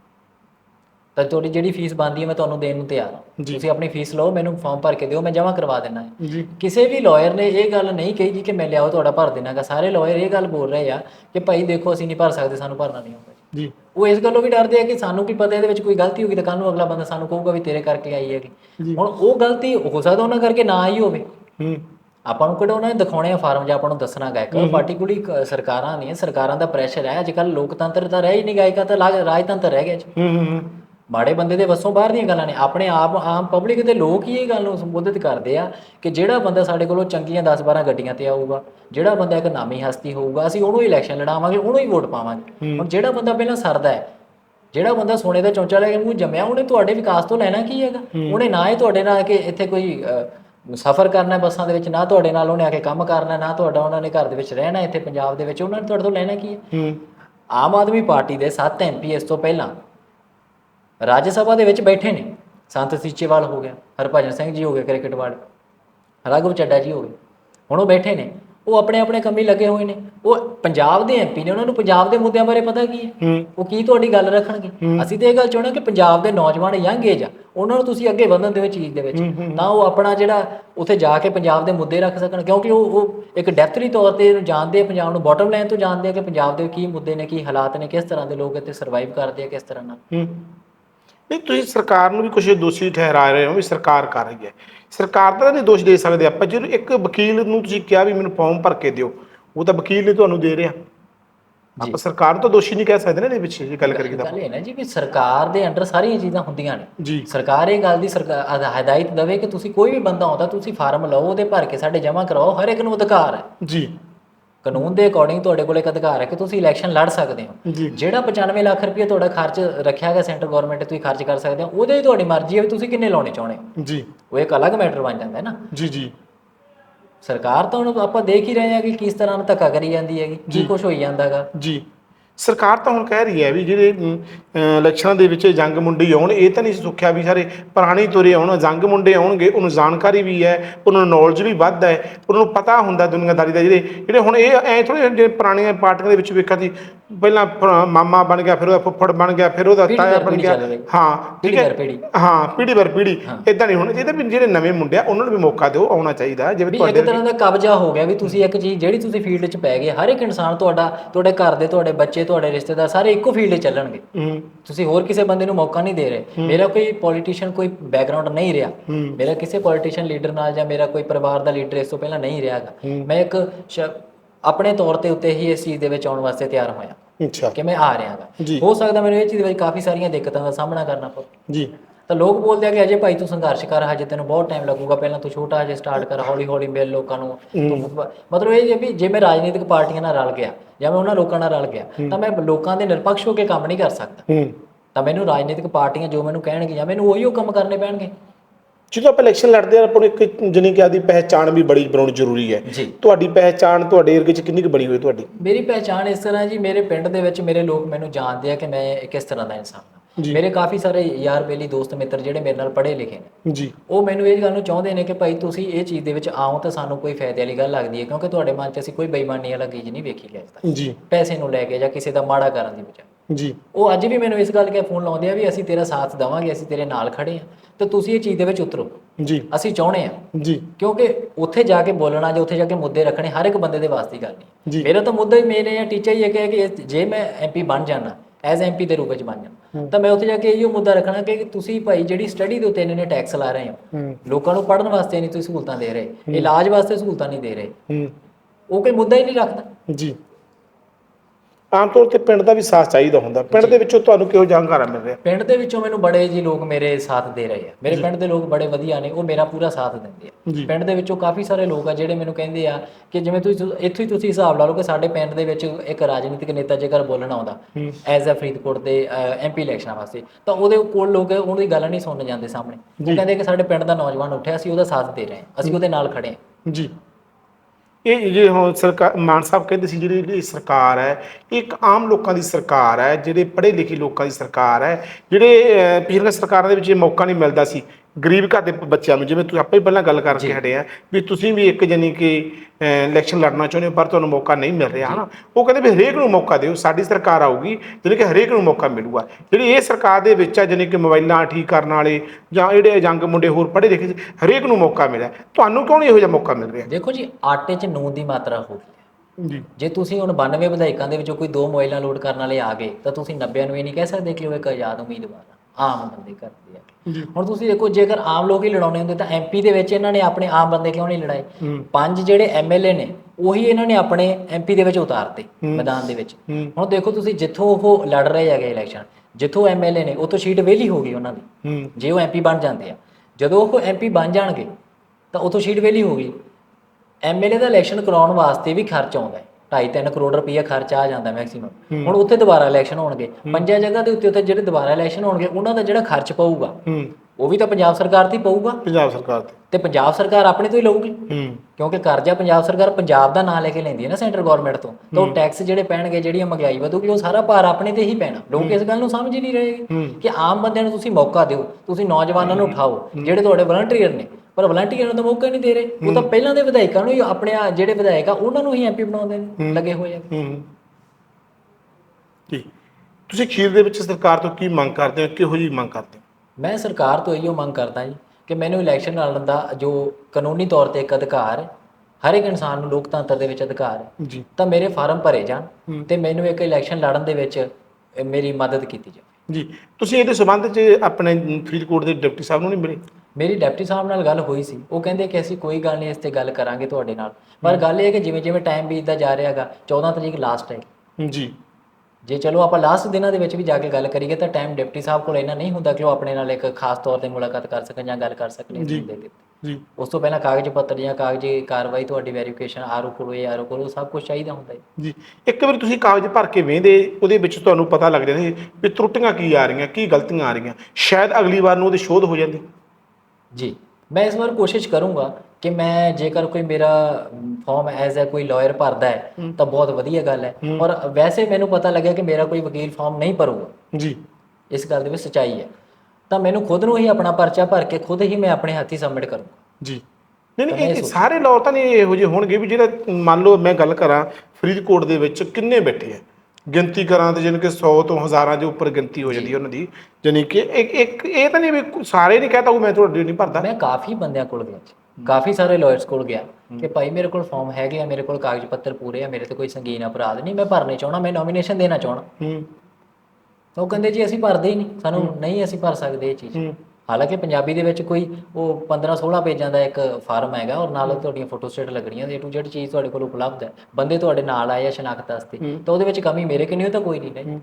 ਤਾਂ ਤੁਹਾਡੀ ਜਿਹੜੀ ਫੀਸ ਬਣਦੀ ਹੈ ਮੈਂ ਤੁਹਾਨੂੰ ਦੇਣ ਨੂੰ ਤਿਆਰ ਹਾਂ। ਜੀ। ਤੁਸੀਂ ਆਪਣੀ ਫੀਸ ਲਓ ਮੈਨੂੰ ਫਾਰਮ ਭਰ ਕੇ ਦਿਓ ਮੈਂ ਜਮ੍ਹਾਂ ਕਰਵਾ ਦੇਣਾ ਹੈ। ਜੀ। ਕਿਸੇ ਵੀ ਲਾਇਰ ਨੇ ਇਹ ਗੱਲ ਨਹੀਂ ਕਹੀ ਜੀ ਕਿ ਮੈਂ ਲਿਆਓ ਤੁਹਾਡਾ ਭਰ ਦੇਣਾਗਾ ਸਾਰੇ ਲਾਇਰ ਇਹ ਗੱਲ ਬੋਲ ਰਹੇ ਆ ਕਿ ਭਾਈ ਦੇਖੋ ਅਸੀਂ ਨਹੀਂ ਭਰ ਸਕਦੇ ਸਾਨੂੰ ਭਰਨਾ ਨਹੀਂ ਆਉਂਦਾ ਜੀ। ਉਹ ਇਸ ਗੱਲੋਂ ਵੀ ਡਰਦੇ ਆ ਕਿ ਸਾਨੂੰ ਕੀ ਪਤਾ ਇਹਦੇ ਵਿੱਚ ਕੋਈ ਗਲਤੀ ਹੋ ਗਈ ਤਾਂ ਕੱਲ ਨੂੰ ਅਗਲਾ ਬੰਦਾ ਸਾਨੂੰ ਕਹੂਗਾ ਵੀ ਤੇਰੇ ਕਰਕੇ ਆਈ ਹੈਗੀ। ਹੁਣ ਉਹ ਗਲਤੀ ਹੋ ਸਕਦਾ ਉਹਨਾਂ ਕਰਕੇ ਨਾ ਆਈ ਹੋਵੇ। ਹੂੰ। ਆਪਾਂ ਨੂੰ ਕਿਹੜਾ ਉਹਨਾਂ ਨੇ ਦਿਖਾਉਣੇ ਆ ਫਾਰਮ ਜਾਂ ਆਪਾਂ ਨੂੰ ਦੱਸਣਾ ਗਾ। ਕਿ ਪਾਰਟਿਕੂਲਰ ਸਰਕਾਰਾਂ ਨਹੀਂ ਸਰਕਾਰਾਂ ਦਾ ਪ੍ਰੈਸ਼ਰ ਹੈ। ਅੱਜ ਕੱਲ ਲੋਕਤੰਤਰ ਤਾਂ ਰਹਿ ਹੀ ਨਹੀਂ ਗਾਇਕਾ ਤਾਂ ਲਾ- ਰਾਜਤੰਤਰ ਰਹਿ ਗਿਆ ਜੀ। ਹੂੰ ਹੂੰ, ਹੂੰ। ਮਾੜੇ ਬੰਦੇ ਦੇ ਵੱਸੋਂ ਬਾਹਰ ਦੀਆਂ ਗੱਲਾਂ ਨੇ। ਆਪਣੇ ਆਪ ਆਮ ਪਬਲਿਕ ਦੇ ਲੋਕ ਹੀ ਇਹ ਗੱਲ ਨੂੰ ਸੰਬੋਧਿਤ ਕਰਦੇ ਆ ਕਿ ਜਿਹੜਾ ਬੰਦਾ ਸਾਡੇ ਕੋਲੋਂ ਚੰਗੀਆਂ 10-12 ਗੱਡੀਆਂ ਤੇ ਆਊਗਾ ਜਿਹੜਾ ਬੰਦਾ ਇੱਕ ਨਾਮੀ ਹਸਤੀ ਹੋਊਗਾ ਅਸੀਂ ਉਹਨੂੰ ਇਲੈਕਸ਼ਨ ਲੜਾਵਾਂਗੇ ਉਹਨੂੰ ਹੀ ਵੋਟ ਪਾਵਾਂਗੇ। ਹੁਣ ਜਿਹੜਾ ਬੰਦਾ ਪਹਿਲਾਂ ਸਰਦਾ ਹੈ ਜਿਹੜਾ ਬੰਦਾ ਸੋਨੇ ਦਾ ਚੌਂਚਾ ਲੈ ਕੇ ਮੂੰਹ ਜੰਮਿਆ ਉਹਨੇ ਤੁਹਾਡੇ ਵਿਕਾਸ ਤੋਂ ਲੈਣਾ ਕੀ ਹੈਗਾ? ਉਹਨੇ ਨਾ ਹੀ ਤੁਹਾਡੇ ਨਾਲ ਕਿ ਇੱਥੇ ਕੋਈ ਸਫ਼ਰ ਕਰਨਾ ਹੈ ਬੱਸਾਂ ਦੇ ਵਿੱਚ ਨਾ ਤੁਹਾਡੇ ਨਾਲ ਉਹਨੇ ਆ ਕੇ ਕੰਮ ਕਰਨਾ ਨਾ ਤੁਹਾਡਾ ਉਹਨਾਂ ਨੇ ਘਰ ਦੇ ਵਿੱਚ ਰਹਿਣਾ ਇੱਥੇ ਪੰਜਾਬ ਦੇ ਵਿੱਚ ਉਹਨਾਂ ਨੇ ਤੁਹਾਡੇ ਤੋਂ ਲੈਣਾ ਕੀ ਹੈ? ਹੂੰ। ਆਮ ਆਦਮੀ ਪਾਰਟੀ ਦੇ 7 ਐਮਪੀ ਇਸ ਤੋਂ ਪਹਿਲਾਂ ਰਾਜ ਸਭਾ ਦੇ ਵਿੱਚ ਬੈਠੇ ਨੇ। ਸੰਤ ਸੀਚੇਵਾਲ ਹੋ ਗਿਆ ਹਰਭਜਨ ਸਿੰਘ ਜੀ ਹੋ ਗਏ ਕ੍ਰਿਕਟ ਵਾਰਡ ਰਾਘਵ ਚੱਡਾ ਜੀ ਹੋ ਗਏ। ਹੁਣ ਉਹ ਬੈਠੇ ਨੇ ਉਹ ਆਪਣੇ ਆਪਣੇ ਕੰਮੀ ਲੱਗੇ ਹੋਏ ਨੇ। ਉਹ ਪੰਜਾਬ ਦੇ ਐਮਪੀ ਨੇ ਉਹਨਾਂ ਨੂੰ ਪੰਜਾਬ ਦੇ ਮੁੱਦਿਆਂ ਬਾਰੇ ਪਤਾ ਕੀ ਹੈ? ਉਹ ਕੀ ਤੁਹਾਡੀ ਗੱਲ ਰੱਖਣਗੇ? ਅਸੀਂ ਤੇ ਇਹ ਗੱਲ ਚਾਹੁੰਦੇ ਹਾਂ ਕਿ ਪੰਜਾਬ ਦੇ ਨੌਜਵਾਨ ਯੰਗ ਏਜ ਆ ਉਹਨਾਂ ਨੂੰ ਤੁਸੀਂ ਅੱਗੇ ਵਧਣ ਦੇ ਵਿੱਚ ਚੀਜ਼ ਦੇ ਵਿੱਚ। ਤਾਂ ਉਹ ਆਪਣਾ ਜਿਹੜਾ ਉੱਥੇ ਜਾ ਕੇ ਪੰਜਾਬ ਦੇ ਮੁੱਦੇ ਰੱਖ ਸਕਣ ਕਿਉਂਕਿ ਉਹ ਉਹ ਇੱਕ ਡੈਪਥਲੀ ਤੌਰ ਤੇ ਇਹਨੂੰ ਜਾਣਦੇ ਆ ਪੰਜਾਬ ਨੂੰ ਬਾਟਮ ਲਾਈਨ ਤੋਂ ਜਾਣਦੇ ਆ ਕਿ ਪੰਜਾਬ ਦੇ ਕੀ ਮੁੱਦੇ ਨੇ ਕੀ ਹਾਲਾਤ ਨੇ ਕਿਸ ਤਰ੍ਹਾਂ ਦੇ ਲੋਕ ਇੱਥੇ ਸਰਵਾਈਵ ਕਰਦੇ ਆ ਕਿਸ ਤਰ੍ਹਾਂ ਨਾਲ। ਨਹੀਂ ਤੁਸੀਂ ਸਰਕਾਰ ਨੂੰ ਵੀ ਕੁਝ ਦੋਸ਼ੀ ਠਹਿਰਾ ਰਹੇ ਹੋ ਵੀ ਸਰਕਾਰ ਕਰ ਰਹੀ ਹੈ। ਸਰਕਾਰ ਦਾ ਤਾਂ ਨਹੀਂ ਦੋਸ਼ ਦੇ ਸਕਦੇ ਆਪਾਂ ਜਦੋਂ ਇੱਕ ਵਕੀਲ ਨੂੰ ਤੁਸੀਂ ਕਿਹਾ ਵੀ ਮੈਨੂੰ ਫਾਰਮ ਭਰ ਕੇ ਦਿਓ ਉਹ ਤਾਂ ਵਕੀਲ ਨੇ ਤੁਹਾਨੂੰ ਦੇ ਰਿਹਾ। ਆਪਾਂ ਸਰਕਾਰ ਨੂੰ ਤਾਂ ਦੋਸ਼ੀ ਨਹੀਂ ਕਹਿ ਸਕਦੇ ਨਾ ਇਹਦੇ ਵਿੱਚ ਜੇ ਗੱਲ ਕਰੀਏ ਤਾਂ। ਗੱਲ ਇਹ ਨਾ ਜੀ ਵੀ ਸਰਕਾਰ ਦੇ ਅੰਡਰ ਸਾਰੀਆਂ ਚੀਜ਼ਾਂ ਹੁੰਦੀਆਂ ਨੇ। ਸਰਕਾਰ ਇਹ ਗੱਲ ਦੀ ਸਰਕਾਰ ਹਦਾਇਤ ਦਵੇ ਕਿ ਤੁਸੀਂ ਕੋਈ ਵੀ ਬੰਦਾ ਆਉਂਦਾ ਤੁਸੀਂ ਫਾਰਮ ਲਓ ਉਹਦੇ ਭਰ ਕੇ ਸਾਡੇ ਜਮ੍ਹਾਂ ਕਰਾਓ ਹਰ ਇੱਕ ਨੂੰ ਅਧਿਕਾਰ ਹੈ। ਜੀ। ਕਾਨੂੰਨ ਦੇ ਅਕੋਰਡਿੰਗ ਤੁਹਾਡੇ ਕੋਲ ਇੱਕ ਅਧਿਕਾਰ ਹੈ ਕਿ ਤੁਸੀਂ ਇਲੈਕਸ਼ਨ ਲੜ ਸਕਦੇ ਹੋ। ਜਿਹੜਾ 95 ਲੱਖ ਰੁਪਏ ਤੁਹਾਡਾ ਖਰਚ ਰੱਖਿਆ ਗਿਆ ਸੈਂਟਰ ਗਵਰਨਮੈਂਟ ਤੇ ਤੁਸੀਂ ਖਰਚ ਕਰ ਸਕਦੇ ਹੋ ਉਹਦੇ ਹੀ ਤੁਹਾਡੀ ਮਰਜ਼ੀ ਹੈ ਵੀ ਤੁਸੀਂ ਕਿੰਨੇ ਲਾਉਣੇ ਚਾਹੁੰਦੇ ਹੋ। ਜੀ। ਉਹ ਇੱਕ ਅਲੱਗ ਮੈਟਰ ਬਣ ਜਾਂਦਾ ਹੈ ਨਾ। ਜੀ ਜੀ। ਸਰਕਾਰ ਤਾਂ ਹੁਣ ਆਪਾਂ ਦੇਖ ਹੀ ਰਹੇ ਹਾਂ ਕਿ ਕਿਸ ਤਰ੍ਹਾਂ ਨਾਲ ਧੱਕਾ ਕਰੀ ਜਾਂਦੀ ਹੈਗੀ ਕੀ ਕੁਝ ਹੋਈ ਜਾਂਦਾਗਾ। ਜੀ। ਸਰਕਾਰ ਤਾਂ ਹੁਣ ਕਹਿ ਰਹੀ ਹੈ ਵੀ ਜਿਹੜੇ ਇਲੈਕਸ਼ਨਾਂ ਦੇ ਵਿੱਚ ਜੰਗ ਮੁੰਡੇ ਆਉਣ, ਇਹ ਤਾਂ ਨਹੀਂ ਸੁੱਖਿਆ ਵੀ ਸਾਰੇ ਪੁਰਾਣੇ ਤੁਰੇ ਆਉਣ, ਜੰਗ ਮੁੰਡੇ ਆਉਣਗੇ, ਉਹਨੂੰ ਜਾਣਕਾਰੀ ਵੀ ਹੈ, ਉਹਨਾਂ ਨੂੰ ਨੌਲੇਜ ਵੀ ਵੱਧ ਹੈ, ਉਹਨਾਂ ਨੂੰ ਪਤਾ ਹੁੰਦਾ ਦੁਨੀਆਦਾਰੀ ਦਾ ਜਿਹੜੇ ਜਿਹੜੇ ਹੁਣ ਇਹ ਐ ਥੋੜੇ ਜਿਹੜੇ ਪੁਰਾਣੀਆਂ ਪਾਰਟੀਆਂ ਦੇ ਵਿੱਚ ਵੇਖਿਆ ਸੀ ਪਹਿਲਾਂ ਮਾਮਾ ਬਣ ਗਿਆ ਫਿਰ ਉਹਦਾ ਫੁੱਫੜ ਬਣ ਗਿਆ ਫਿਰ ਉਹਦਾ ਪੀੜ੍ਹੀ ਤਾਇਆ ਦਰ ਬਣ ਪੀੜ੍ਹੀ ਗਿਆ। ਚੱਲ ਰਹੀ। ਹਾਂ ਠੀਕ ਪੀੜ੍ਹੀ ਹੈ। ਦਰ ਪੀੜ੍ਹੀ। ਹਾਂ ਪੀੜ੍ਹੀ ਦਰ ਪੀੜ੍ਹੀ। ਇਦਾਂ ਨਹੀਂ ਹੋਣਾ ਚਾਹੀਦਾ ਵੀ ਜਿਹੜੇ ਨਵੇਂ ਮੁੰਡੇ ਆ ਉਹਨਾਂ ਨੂੰ ਵੀ ਮੌਕਾ ਦਿਓ ਆਉਣਾ ਚਾਹੀਦਾ ਜਿਵੇਂ ਵੀ ਇੱਕ ਤਰ੍ਹਾਂ ਦਾ ਕਬਜ਼ਾ ਹੋ ਗਿਆ ਵੀ ਤੁਸੀਂ ਇੱਕ ਚੀਜ਼ ਜਿਹੜੀ ਤੁਸੀਂ ਫੀਲਡ 'ਚ ਪੈ ਗਏ ਹਰ ਇੱਕ ਇਨਸਾਨ ਤੁਹਾਡਾ ਤੁਹਾਡੇ ਘਰ ਦੇ ਤੁਹਾਡੇ ਬੱਚੇ ਤੁਹਾਡੇ ਰਿਸ਼ਤੇਦਾਰ ਸਾਰੇ ਇੱਕੋ ਫੀਲਡ 'ਚ ਚੱਲਣਗੇ। ਹੂੰ। ਤੁਸੀਂ ਹੋਰ ਕਿਸੇ ਬੰਦੇ ਨੂੰ ਮੌਕਾ ਨਹੀਂ ਦੇ ਰਹੇ। ਮੇਰਾ ਕੋਈ ਪੋਲੀਟੀਸ਼ੀਅਨ ਕੋਈ ਬੈਕਗ੍ਰਾਉਂਡ ਨਹੀਂ ਰਿਹਾ। ਮੇਰਾ ਕਿਸੇ ਪੋਲੀਟੀਸ਼ੀਅਨ ਲੀਡਰ ਨਾਲ ਜਾਂ ਮੇਰਾ ਕੋਈ ਪਰਿਵਾਰ ਦਾ ਲੀਡਰ ਇਸ ਤੋਂ ਪਹਿਲਾਂ ਨਹੀਂ ਰਿਹਾਗਾ ਮੈਂ ਇੱਕ ਸ਼- ਆਪਣੇ ਤੌਰ ਤੇ ਉੱਤੇ ਹੀ ਇਸ ਚੀਜ਼ ਦੇ ਵਿੱਚ ਆਉਣ ਵਾਸਤੇ ਤਿਆਰ ਹੋਇਆ। ਅੱਛਾ। ਕਿ ਮੈਂ ਆ ਰਿਹਾਗਾ ਜੀ। ਹੋ ਸਕਦਾ ਮੈਨੂੰ ਇਹ ਚੀਜ਼ ਦੇ ਵਿੱਚ ਕਾਫੀ ਸਾਰੀਆਂ ਦਿੱਕਤਾਂ ਦਾ ਸਾਹਮਣਾ ਕਰਨਾ ਪਵੇ। ਜੀ। ਤਾਂ ਲੋਕ ਬੋਲਦੇ ਆ ਕਿ ਅਜੇ ਭਾਈ ਤੂੰ ਸੰਘਰਸ਼ ਕਰ ਹਜੇ ਤੈਨੂੰ ਬਹੁਤ ਟਾਈਮ ਲੱਗੂਗਾ ਪਹਿਲਾਂ ਤੂੰ ਛੋਟਾ ਹਜੇ ਸਟਾਰਟ ਕਰ ਹੌਲੀ ਹੌਲੀ ਮਿਲ ਲੋਕਾਂ ਨੂੰ। ਮਤਲਬ ਇਹ ਜੇ ਵੀ ਜੇ ਮੈਂ ਰਾਜਨੀਤਿਕ ਪਾਰਟੀਆਂ ਨਾਲ ਰਲ ਗਿਆ ਜਾਂ ਮੈਂ ਉਹਨਾਂ ਲੋਕਾਂ ਨਾਲ ਰਲ ਗਿਆ ਤਾਂ ਮੈਂ ਲੋਕਾਂ ਦੇ ਨਿਰਪੱਖ ਹੋ ਕੇ ਕੰਮ ਨਹੀਂ ਕਰ ਸਕਦਾ। ਹੂੰ। ਤਾਂ ਮੈਨੂੰ ਰਾਜਨੀਤਿਕ ਪਾਰਟੀਆਂ ਜੋ ਮੈਨੂੰ ਕਹਿਣਗੀਆਂ ਮੈਨੂੰ ਉਹੀ ਉਹ ਕੰਮ ਕਰਨੇ ਪੈਣਗੇ। ਜਦੋਂ ਆਪਾਂ ਇਲੈਕਸ਼ਨ ਲੜਦੇ ਆ ਆਪਾਂ ਨੂੰ ਇੱਕ ਜਾਣੀ ਕਿ ਆਦੀ ਪਹਿਚਾਣ ਵੀ ਬੜੀ ਬਣਾਉਣੀ ਜ਼ਰੂਰੀ ਹੈ। ਜੀ। ਤੁਹਾਡੀ ਪਹਿਚਾਣ ਤੁਹਾਡੇ ਏਰੀਏ 'ਚ ਕਿੰਨੀ ਕੁ ਬਣੀ ਹੋਈ ਤੁਹਾਡੀ? ਮੇਰੀ ਪਹਿਚਾਣ ਇਸ ਤਰ੍ਹਾਂ ਜੀ ਮੇਰੇ ਪਿੰਡ ਦੇ ਵਿੱਚ ਮੇਰੇ ਲੋਕ ਮੈਨੂੰ ਜਾਣਦੇ ਆ ਕਿ ਮੈਂ ਕਿਸ ਤਰ੍ਹਾਂ ਦਾ ਇਨਸਾਨ ਹਾਂ। ਮੇਰੇ ਕਾਫੀ ਸਾਰੇ ਯਾਰ ਬੇਲੀ ਦੋਸਤ ਮਿੱਤਰ ਜਿਹੜੇ ਮੇਰੇ ਨਾਲ ਪੜ੍ਹੇ ਲਿਖੇ ਨੇ। ਜੀ। ਉਹ ਮੈਨੂੰ ਇਹ ਗੱਲ ਨੂੰ ਚਾਹੁੰਦੇ ਨੇ ਕਿ ਭਾਈ ਤੁਸੀਂ ਇਹ ਚੀਜ਼ ਦੇ ਵਿੱਚ ਆਓ ਤਾਂ ਸਾਨੂੰ ਕੋਈ ਫਾਇਦੇ ਵਾਲੀ ਗੱਲ ਲੱਗਦੀ ਹੈ ਕਿਉਂਕਿ ਤੁਹਾਡੇ ਮਨ 'ਚ ਅਸੀਂ ਕੋਈ ਬੇਈਮਾਨੀ ਵਾਲਾ ਚੀਜ਼ ਨਹੀਂ ਵੇਖੀ ਤੱਕ। ਜੀ। ਪੈਸੇ ਨੂੰ ਲੈ ਕੇ ਜਾਂ ਕਿਸੇ ਦਾ ਮਾੜਾ ਕਰਨ ਦੀ ਬਜਾਏ। ਜੀ। ਉਹ ਅੱਜ ਵੀ ਮੈਨੂੰ ਇਸ ਗੱਲ ਕੇ ਫੋਨ ਲਾਉਂਦੇ ਆ ਵੀ ਅਸੀਂ ਤੇਰਾ ਸਾਥ ਦੇਵਾਂਗੇ ਅਸੀਂ ਤੇਰੇ ਨਾਲ ਖੜੇ ਆ। ਤੇ ਤੁਸੀਂ ਇਹ ਚੀਜ਼ ਦੇ ਵਿੱਚ ਉਤਰੋ। ਜੀ। ਅਸੀਂ ਚਾਹੁੰਦੇ ਆ। ਜੀ। ਕਿਉਂਕਿ ਉੱਥੇ ਜਾ ਕੇ ਬੋਲਣਾ ਜਾਂ ਉੱਥੇ ਜਾ ਕੇ ਮੁੱਦੇ ਰੱਖਣੇ ਹਰ ਇੱਕ ਬੰਦੇ ਦੇ ਵਾਸਤੇ ਗੱਲ। ਨਹੀਂ ਮੇਰਾ ਤਾਂ ਮੁੱਦਾ ਹੀ ਮੇਰੇ ਜਾਂ ਟੀਚਾ ਹੀ ਹੈ ਕਿ- ਕਿ ਜੇ ਮੈਂ ਐਮਪੀ ਬਣ ਜਾਣਾ ਐਜ਼ ਐਮਪੀ ਦੇ ਰੂਪ ਵਿੱਚ ਬਣ ਜਾਣਾ ਤਾਂ ਮੈਂ ਉੱਥੇ ਜਾ ਕੇ ਇਹੋ ਮੁੱਦਾ ਰੱਖਣਾ ਕਿ ਤੁਸੀਂ ਭਾਈ ਜਿਹੜੀ ਸਟੱਡੀ ਦੇ ਉੱਤੇ ਇਹਨੇ ਟੈਕਸ ਲਾ ਰਹੇ ਹੋ ਲੋਕਾਂ ਨੂੰ ਪੜ੍ਹਨ ਵਾਸਤੇ ਨਹੀਂ ਤੁਸੀਂ ਸਹੂਲਤਾਂ ਦੇ ਰਹੇ ਇਲਾਜ ਵਾਸਤੇ ਸਹੂਲਤਾਂ ਨਹੀਂ ਦੇ ਰਹੇ। ਉਹ ਕੋਈ ਮੁੱਦਾ ਹੀ ਨਹੀਂ ਰੱਖਦਾ। ਜੀ। ਆਮ ਤੌਰ ਤੇ ਪਿੰਡ ਦਾ ਵੀ ਸਾਥ ਚਾਹੀਦਾ ਹੁੰਦਾ। ਪਿੰਡ ਦੇ ਵਿੱਚੋਂ ਤੁਹਾਨੂੰ ਕਿਹੋ ਜਿਹਾ ਹੰਗਾਰਾ ਮਿਲ ਰਿਹਾ ਪਿੰਡ ਦੇ ਵਿੱਚੋਂ ਮੈਨੂੰ ਬੜੇ ਜੀ ਲੋਕ ਮੇਰੇ ਸਾਥ ਦੇ ਰਹੇ ਆ। ਮੇਰੇ ਪਿੰਡ ਦੇ ਲੋਕ ਬੜੇ ਵਧੀਆ ਨੇ ਉਹ ਮੇਰਾ ਪੂਰਾ ਸਾਥ ਦਿੰਦੇ। ਆ। ਪਿੰਡ ਦੇ ਵਿੱਚੋਂ ਕਾਫੀ ਸਾਰੇ ਲੋਕ ਆ ਜਿਹੜੇ ਮੈਨੂੰ ਕਹਿੰਦੇ ਆ ਕਿ ਜਿਵੇਂ ਤੁਸੀਂ ਇੱਥੋਂ ਹੀ ਤੁਸੀਂ ਹਿਸਾਬ ਲਾ ਲਓ ਕਿ ਸਾਡੇ ਪਿੰਡ ਦੇ ਵਿੱਚ ਇੱਕ ਰਾਜਨੀਤਿਕ ਨੇਤਾ ਜੇਕਰ ਬੋਲਣਾ ਆਉਂਦਾ ਐਜ਼ ਅ ਫਰੀਦਕੋਟ ਦੇ ਐਮਪੀ ਇਲੈਕਸ਼ਨਾਂ ਵਾਸਤੇ ਤਾਂ ਉਹਦੇ ਕੋਲ ਲੋਕ ਉਹਦੀ ਗੱਲ ਨਹੀਂ ਸੁਣਨ ਜਾਂਦੇ ਸਾਹਮਣੇ। ਉਹ ਕਹਿੰਦੇ ਕਿ ਸਾਡੇ ਪਿੰਡ ਦਾ ਨੌਜਵਾਨ ਉੱਠਿਆ ਸੀ ਉਹਦਾ ਸਾਥ ਦੇ ਰਹੇ ਅਸੀਂ ਉਹਦੇ ਨਾਲ ਖੜੇ ਹਾਂ। ਜੀ। ਇਹ ਜੇ ਹੁਣ ਸਰਕਾਰ ਮਾਨ ਸਾਹਿਬ ਕਹਿੰਦੇ ਸੀ ਜਿਹੜੀ ਇਹ ਸਰਕਾਰ ਹੈ, ਇਹ ਇੱਕ ਆਮ ਲੋਕਾਂ ਦੀ ਸਰਕਾਰ ਹੈ, ਜਿਹੜੇ ਪੜ੍ਹੇ ਲਿਖੇ ਲੋਕਾਂ ਦੀ ਸਰਕਾਰ ਹੈ, ਜਿਹੜੇ ਪਿਛਲੀਆਂ ਸਰਕਾਰਾਂ ਦੇ ਵਿੱਚ ਇਹ ਮੌਕਾ ਨਹੀਂ ਮਿਲਦਾ ਸੀ। ਗਰੀਬ ਘਰ ਦੇ ਬੱਚਿਆਂ ਨੂੰ ਜਿਵੇਂ ਤੁਸੀਂ ਆਪੇ ਹੀ ਪਹਿਲਾਂ ਗੱਲ ਕਰਕੇ ਹਟੇ ਆ ਵੀ ਤੁਸੀਂ ਵੀ ਇੱਕ ਜਾਨੀ ਕਿ ਇਲੈਕਸ਼ਨ ਲੜਨਾ ਚਾਹੁੰਦੇ ਹੋ ਪਰ ਤੁਹਾਨੂੰ ਮੌਕਾ ਨਹੀਂ ਮਿਲ ਰਿਹਾ ਹਨਾ? ਉਹ ਕਹਿੰਦੇ ਵੀ ਹਰੇਕ ਨੂੰ ਮੌਕਾ ਦਿਓ ਸਾਡੀ ਸਰਕਾਰ ਆਊਗੀ ਜਾਨੀ ਕਿ ਹਰੇਕ ਨੂੰ ਮੌਕਾ ਮਿਲੂਗਾ। ਜਿਹੜੀ ਇਹ ਸਰਕਾਰ ਦੇ ਵਿੱਚ ਆ ਜਾਨੀ ਕਿ ਮੋਬਾਈਲਾਂ ਠੀਕ ਕਰਨ ਵਾਲੇ ਜਾਂ ਜਿਹੜੇ ਜੰਗ ਮੁੰਡੇ ਹੋਰ ਪੜ੍ਹੇ ਲਿਖੇ ਹਰੇਕ ਨੂੰ ਮੌਕਾ ਮਿਲਿਆ। ਤੁਹਾਨੂੰ ਕਿਉਂ ਨਹੀਂ ਇਹੋ ਜਿਹਾ ਮੌਕਾ ਮਿਲ ਰਿਹਾ? ਦੇਖੋ ਜੀ ਆਟੇ 'ਚ ਨੂਨ ਦੀ ਮਾਤਰਾ ਹੋ ਗਈ ਹੈ। ਜੀ। ਜੇ ਤੁਸੀਂ ਹੁਣ 92 ਵਿਧਾਇਕਾਂ ਦੇ ਵਿੱਚੋਂ ਕੋਈ ਦੋ ਮੋਬਾਈਲਾਂ ਲੋਡ ਕਰਨ ਵਾਲੇ ਆ ਗਏ ਤਾਂ ਤੁਸੀਂ 90 ਨੂੰ ਇਹ ਨਹੀਂ ਕਹਿ ਸਕਦੇ ਕਿ ਉਹ ਇੱਕ ਆਜ਼ਾਦ ਉਮੀਦਵਾਰ ਆ। ਆਮ ਬੰਦੇ ਕਰਦੇ ਆ। ਹੁਣ ਤੁਸੀਂ ਦੇਖੋ ਜੇਕਰ ਆਮ ਲੋਕ ਹੀ ਲੜਾਉਣੇ ਹੁੰਦੇ ਤਾਂ ਐਮਪੀ ਦੇ ਵਿੱਚ ਇਹਨਾਂ ਨੇ ਆਪਣੇ ਆਮ ਬੰਦੇ ਕਿਉਂ ਨਹੀਂ ਲੜਾਏ? ਪੰਜ ਜਿਹੜੇ ਐਮਐਲਏ ਨੇ ਉਹੀ ਇਹਨਾਂ ਨੇ ਆਪਣੇ ਐਮਪੀ ਦੇ ਵਿੱਚ ਉਤਾਰਤੇ ਮੈਦਾਨ ਦੇ ਵਿੱਚ। ਹੁਣ ਦੇਖੋ ਤੁਸੀਂ ਜਿੱਥੋਂ ਉਹ ਲੜ ਰਹੇ ਹੈਗੇ ਇਲੈਕਸ਼ਨ ਜਿੱਥੋਂ ਐਮਐਲਏ ਨੇ ਉੱਥੋਂ ਸੀਟ ਵਿਹਲੀ ਹੋ ਗਈ ਉਹਨਾਂ ਦੀ। ਜੇ ਉਹ ਐਮਪੀ ਬਣ ਜਾਂਦੇ ਆ। ਜਦੋਂ ਉਹ ਐਮਪੀ ਬਣ ਜਾਣਗੇ ਤਾਂ ਉੱਥੋਂ ਸੀਟ ਵਿਹਲੀ ਹੋ ਗਈ। ਐਮਐਲਏ ਦਾ ਇਲੈਕਸ਼ਨ ਕਰਾਉਣ ਵਾਸਤੇ ਵੀ ਖਰਚ ਆਉਂਦਾ ਹੈ। 2.5-3 ਕਰੋੜ ਰੁਪਈਆ ਖਰਚ ਆ ਜਾਂਦਾ ਮੈਕਸਿਮਮ ਹੁਣ ਉੱਥੇ ਦੁਬਾਰਾ ਇਲੈਕਸ਼ਨ ਹੋਣਗੇ। ਪੰਜਾਂ ਜਗ੍ਹਾ ਦੇ ਉੱਤੇ ਉੱਤੇ ਜਿਹੜੇ ਦੁਬਾਰਾ ਇਲੈਕਸ਼ਨ ਹੋਣਗੇ ਉਹਨਾਂ ਦਾ ਜਿਹੜਾ ਖਰਚ ਪਊਗਾ ਉਹ ਵੀ ਤਾਂ ਪੰਜਾਬ ਸਰਕਾਰ ਤੇ ਪਊਗਾ। ਪੰਜਾਬ ਸਰਕਾਰ ਤੇ। ਤੇ ਪੰਜਾਬ ਸਰਕਾਰ ਆਪਣੇ ਤੋਂ ਹੀ ਲਊਗੀ। ਕਿਉਂਕਿ ਕਰਜ਼ਾ ਪੰਜਾਬ ਸਰਕਾਰ ਪੰਜਾਬ ਦਾ ਨਾਂ ਲੈ ਕੇ ਲੈਂਦੀ ਹੈ ਨਾ ਸੈਂਟਰ ਗਵਰਨਮੈਂਟ ਤੋਂ। ਤਾਂ ਉਹ ਟੈਕਸ ਜਿਹੜੇ ਪੈਣਗੇ ਜਿਹੜੀਆਂ ਮਹਿੰਗਾਈ ਵਧੂਗੀ ਉਹ ਸਾਰਾ ਭਾਰ ਆਪਣੇ ਤੇ ਹੀ ਪੈਣਾ। ਲੋਕ ਇਸ ਗੱਲ ਨੂੰ ਸਮਝ ਹੀ ਨਹੀਂ ਰਹੇ ਕਿ ਆਮ ਬੰਦਿਆਂ ਨੂੰ ਤੁਸੀਂ ਮੌਕਾ ਦਿਓ ਤੁਸੀਂ ਨੌਜਵਾਨਾਂ ਨੂੰ ਉਠਾਓ ਜਿਹੜੇ ਤੁਹਾਡੇ ਵਲੰਟੀਅਰ ਨੇ। ਪਰ ਵਲੰਟੀਅਰ ਨੂੰ ਤਾਂ ਮੌਕਾ ਹੀ ਨਹੀਂ ਦੇ ਰਹੇ। ਉਹ ਤਾਂ ਪਹਿਲਾਂ ਦੇ ਵਿਧਾਇਕਾਂ ਨੂੰ ਹੀ ਆਪਣੇ ਜਿਹੜੇ ਵਿਧਾਇਕ ਆ ਉਹਨਾਂ ਨੂੰ ਹੀ ਐਮਪੀ ਬਣਾਉਂਦੇ ਨੇ ਲੱਗੇ ਹੋਏ ਆ। ਜੀ। ਤੁਸੀਂ ਖੀਰ ਦੇ ਵਿੱਚ ਸਰਕਾਰ ਤੋਂ ਕੀ ਮੰਗ ਕਰਦੇ ਹੋ? ਕਿਹੋ ਜੀ ਮੰਗ ਕਰਦੇ ਹੋ? ਮੈਂ ਸਰਕਾਰ ਤੋਂ ਇਹੋ ਮੰਗ ਕਰਦਾ ਜੀ ਕਿ ਮੈਨੂੰ ਇਲੈਕਸ਼ਨ ਲੜਨ ਦਾ ਜੋ ਕਾਨੂੰਨੀ ਤੌਰ ਤੇ ਇੱਕ ਅਧਿਕਾਰ ਹੈ ਹਰ ਇੱਕ ਇਨਸਾਨ ਨੂੰ ਲੋਕਤੰਤਰ ਦੇ ਵਿੱਚ ਅਧਿਕਾਰ ਹੈ ਤਾਂ ਮੇਰੇ ਫਾਰਮ ਭਰੇ ਜਾਣ ਤੇ ਮੈਨੂੰ ਇੱਕ ਇਲੈਕਸ਼ਨ ਲੜਨ ਦੇ ਵਿੱਚ ਮੇਰੀ ਮਦਦ ਕੀਤੀ ਜਾਵੇ। ਜੀ। ਤੁਸੀਂ ਇਹਦੇ ਸੰਬੰਧ 'ਚ ਆਪਣੇ ਫਰੀਦਕੋਟ ਦੇ ਡਿਪਟੀ ਸਾਹਿਬ ਨੂੰ ਨਹੀਂ ਮਿਲੇ? ਮੇਰੀ ਡਿਪਟੀ ਸਾਹਿਬ ਨਾਲ ਗੱਲ ਹੋਈ ਸੀ। ਉਹ ਕਹਿੰਦੇ ਕਿ ਅਸੀਂ ਕੋਈ ਗੱਲ ਨਹੀਂ ਇਸ ਤੇ ਗੱਲ ਕਰਾਂਗੇ ਤੁਹਾਡੇ ਨਾਲ। ਪਰ ਗੱਲ ਇਹ ਹੈ ਕਿ ਜਿਵੇਂ ਜਿਵੇਂ ਟਾਈਮ ਬੀਤਦਾ ਜਾ ਰਿਹਾ ਹੈਗਾ 14 ਤਰੀਕ ਲਾਸਟ ਹੈ। ਜੀ। ਜੇ ਚਲੋ ਆਪਾਂ ਲਾਸਟ ਦਿਨਾਂ ਦੇ ਵਿੱਚ ਵੀ ਜਾ ਕੇ ਗੱਲ ਕਰੀਏ ਤਾਂ ਟਾਈਮ ਡਿਪਟੀ ਸਾਹਿਬ ਕੋਲ ਇੰਨਾ ਨਹੀਂ ਹੁੰਦਾ ਕਿ ਉਹ ਆਪਣੇ ਨਾਲ ਇੱਕ ਖਾਸ ਤੌਰ ਤੇ ਮੁਲਾਕਾਤ ਕਰ ਸਕਣ ਜਾਂ ਗੱਲ ਕਰ ਸਕਣ ਜੀ। ਉਸ ਤੋਂ ਪਹਿਲਾਂ ਕਾਗਜ਼ ਪੱਤਰ ਜਾਂ ਕਾਗਜ਼ੀ ਕਾਰਵਾਈ ਤੁਹਾਡੀ ਵੈਰੀਫਿਕੇਸ਼ਨ ਆਰਓ ਕੋਲ ਇਹ ਆਰਓ ਕੋਲ ਸਭ ਕੁਝ ਚਾਹੀਦਾ ਹੁੰਦਾ ਹੈ। ਜੀ। ਇੱਕ ਵਾਰ ਤੁਸੀਂ ਕਾਗਜ਼ ਭਰ ਕੇ ਵੇਂਦੇ ਉਹਦੇ ਵਿੱਚ ਤੁਹਾਨੂੰ ਪਤਾ ਲੱਗ ਜਾਂਦਾ ਵੀ ਤਰੁੱਟੀਆਂ ਕੀ ਆ ਰਹੀਆਂ ਕੀ ਗਲਤੀਆਂ ਆ ਰਹੀਆਂ। ਸ਼ਾਇਦ ਅਗਲੀ ਵਾਰ ਨੂੰ ਉਹਦੀ ਸ਼ੋਧ ਹੋ ਜਾਂਦੀ। ਜੀ ਮੈਂ ਇਸ ਵਾਰ ਕੋਸ਼ਿਸ਼ ਕਰੂੰਗਾ ਕਿ ਮੈਂ ਜੇਕਰ ਕੋਈ ਮੇਰਾ ਫਾਰਮ ਐਜ਼ ਅ ਕੋਈ ਲਾਇਰ ਭਰਦਾ ਹੈ ਤਾਂ ਬਹੁਤ ਵਧੀਆ ਗੱਲ ਹੈ ਔਰ ਵੈਸੇ ਮੈਨੂੰ ਪਤਾ ਲੱਗਿਆ ਕਿ ਮੇਰਾ ਕੋਈ ਵਕੀਲ ਫਾਰਮ ਨਹੀਂ ਭਰੂਗਾ ਜੀ ਇਸ ਗੱਲ ਦੇ ਵਿੱਚ ਸਚਾਈ ਹੈ ਤਾਂ ਮੈਨੂੰ ਖੁਦ ਨੂੰ ਹੀ ਆਪਣਾ ਪਰਚਾ ਭਰ ਕੇ ਖੁਦ ਹੀ ਮੈਂ ਆਪਣੇ ਹੱਥੀ ਸਬਮਿਟ ਕਰੂੰਗਾ ਜੀ ਨਹੀਂ ਨਹੀਂ ਇਹ ਸਾਰੇ ਲਾਅ ਤਾਂ ਨਹੀਂ ਇਹੋ ਜਿਹੇ ਹੋਣਗੇ ਵੀ ਜਿਹੜਾ ਮੰਨ ਲਓ ਮੈਂ ਗੱਲ ਕਰਾਂ ਫਰੀਦਕੋਟ ਦੇ ਵਿੱਚ ਕਿੰਨੇ ਬੈਠੇ ਆ। ਗਿਣਤੀ ਕਰਾਂ ਤੇ ਜਾਣੀ ਕਿ 100 ਤੋਂ ਹਜ਼ਾਰਾਂ ਦੇ ਉੱਪਰ ਗਿਣਤੀ ਹੋ ਜਾਂਦੀ ਹੈ ਉਹਨਾਂ ਦੀ। ਜਾਣੀ ਕਿ ਇੱਕ ਇੱਕ ਇਹ ਤਾਂ ਨਹੀਂ ਵੀ ਸਾਰੇ ਨਹੀਂ ਕਹਤਾ ਉਹ ਮੈਂ ਤੁਹਾਡੀ ਨਹੀਂ ਭਰਦਾ। ਮੈਂ ਕਾਫੀ ਬੰਦਿਆਂ ਕੋਲ ਗਿਆ ਕਾਫੀ ਸਾਰੇ ਲਾਇਰਸ ਕੋਲ ਗਿਆ ਕਿ ਭਾਈ ਮੇਰੇ ਕੋਲ ਫਾਰਮ ਹੈਗੇ ਆ ਮੇਰੇ ਕੋਲ ਕਾਗਜ਼ ਪੱਤਰ ਪੂਰੇ ਆ ਮੇਰੇ ਤੇ ਕੋਈ ਸੰਗੀਨ ਅਪਰਾਧ ਨਹੀਂ ਮੈਂ ਭਰਨੇ ਚਾਹਣਾ ਮੈਂ ਨੋਮੀਨੇਸ਼ਨ ਦੇਣਾ ਚਾਹਣਾ ਹੂੰ। ਉਹ ਕਹਿੰਦੇ ਜੀ ਅਸੀਂ ਭਰਦੇ ਹੀ ਨਹੀਂ ਸਾਨੂੰ ਨਹੀਂ ਅਸੀਂ ਭਰ ਸਕਦੇ ਇਹ ਚੀਜ਼। ਹਾਲਾਂਕਿ ਪੰਜਾਬੀ ਦੇ ਵਿੱਚ ਕੋਈ ਉਹ 15 16 ਪੇਜਾਂ ਦਾ ਇੱਕ ਫਾਰਮ ਹੈਗਾ ਔਰ ਨਾਲ ਤੁਹਾਡੀਆਂ ਫੋਟੋ ਸਟੇਟ ਲੱਗਣੀਆਂ ਏ ਟੂ ਜ਼ੈਡ ਚੀਜ਼ ਤੁਹਾਡੇ ਕੋਲ ਉਪਲਬਧ ਹੈ ਬੰਦੇ ਤੁਹਾਡੇ ਨਾਲ ਆਏ ਆ ਸ਼ਨਾਖਤ ਵਾਸਤੇ ਤਾਂ ਉਹਦੇ ਵਿੱਚ ਕਮੀ ਮੇਰੇ ਕਿ ਨਹੀਂ ਤਾਂ ਕੋਈ ਨਹੀਂ ਨਹੀਂ।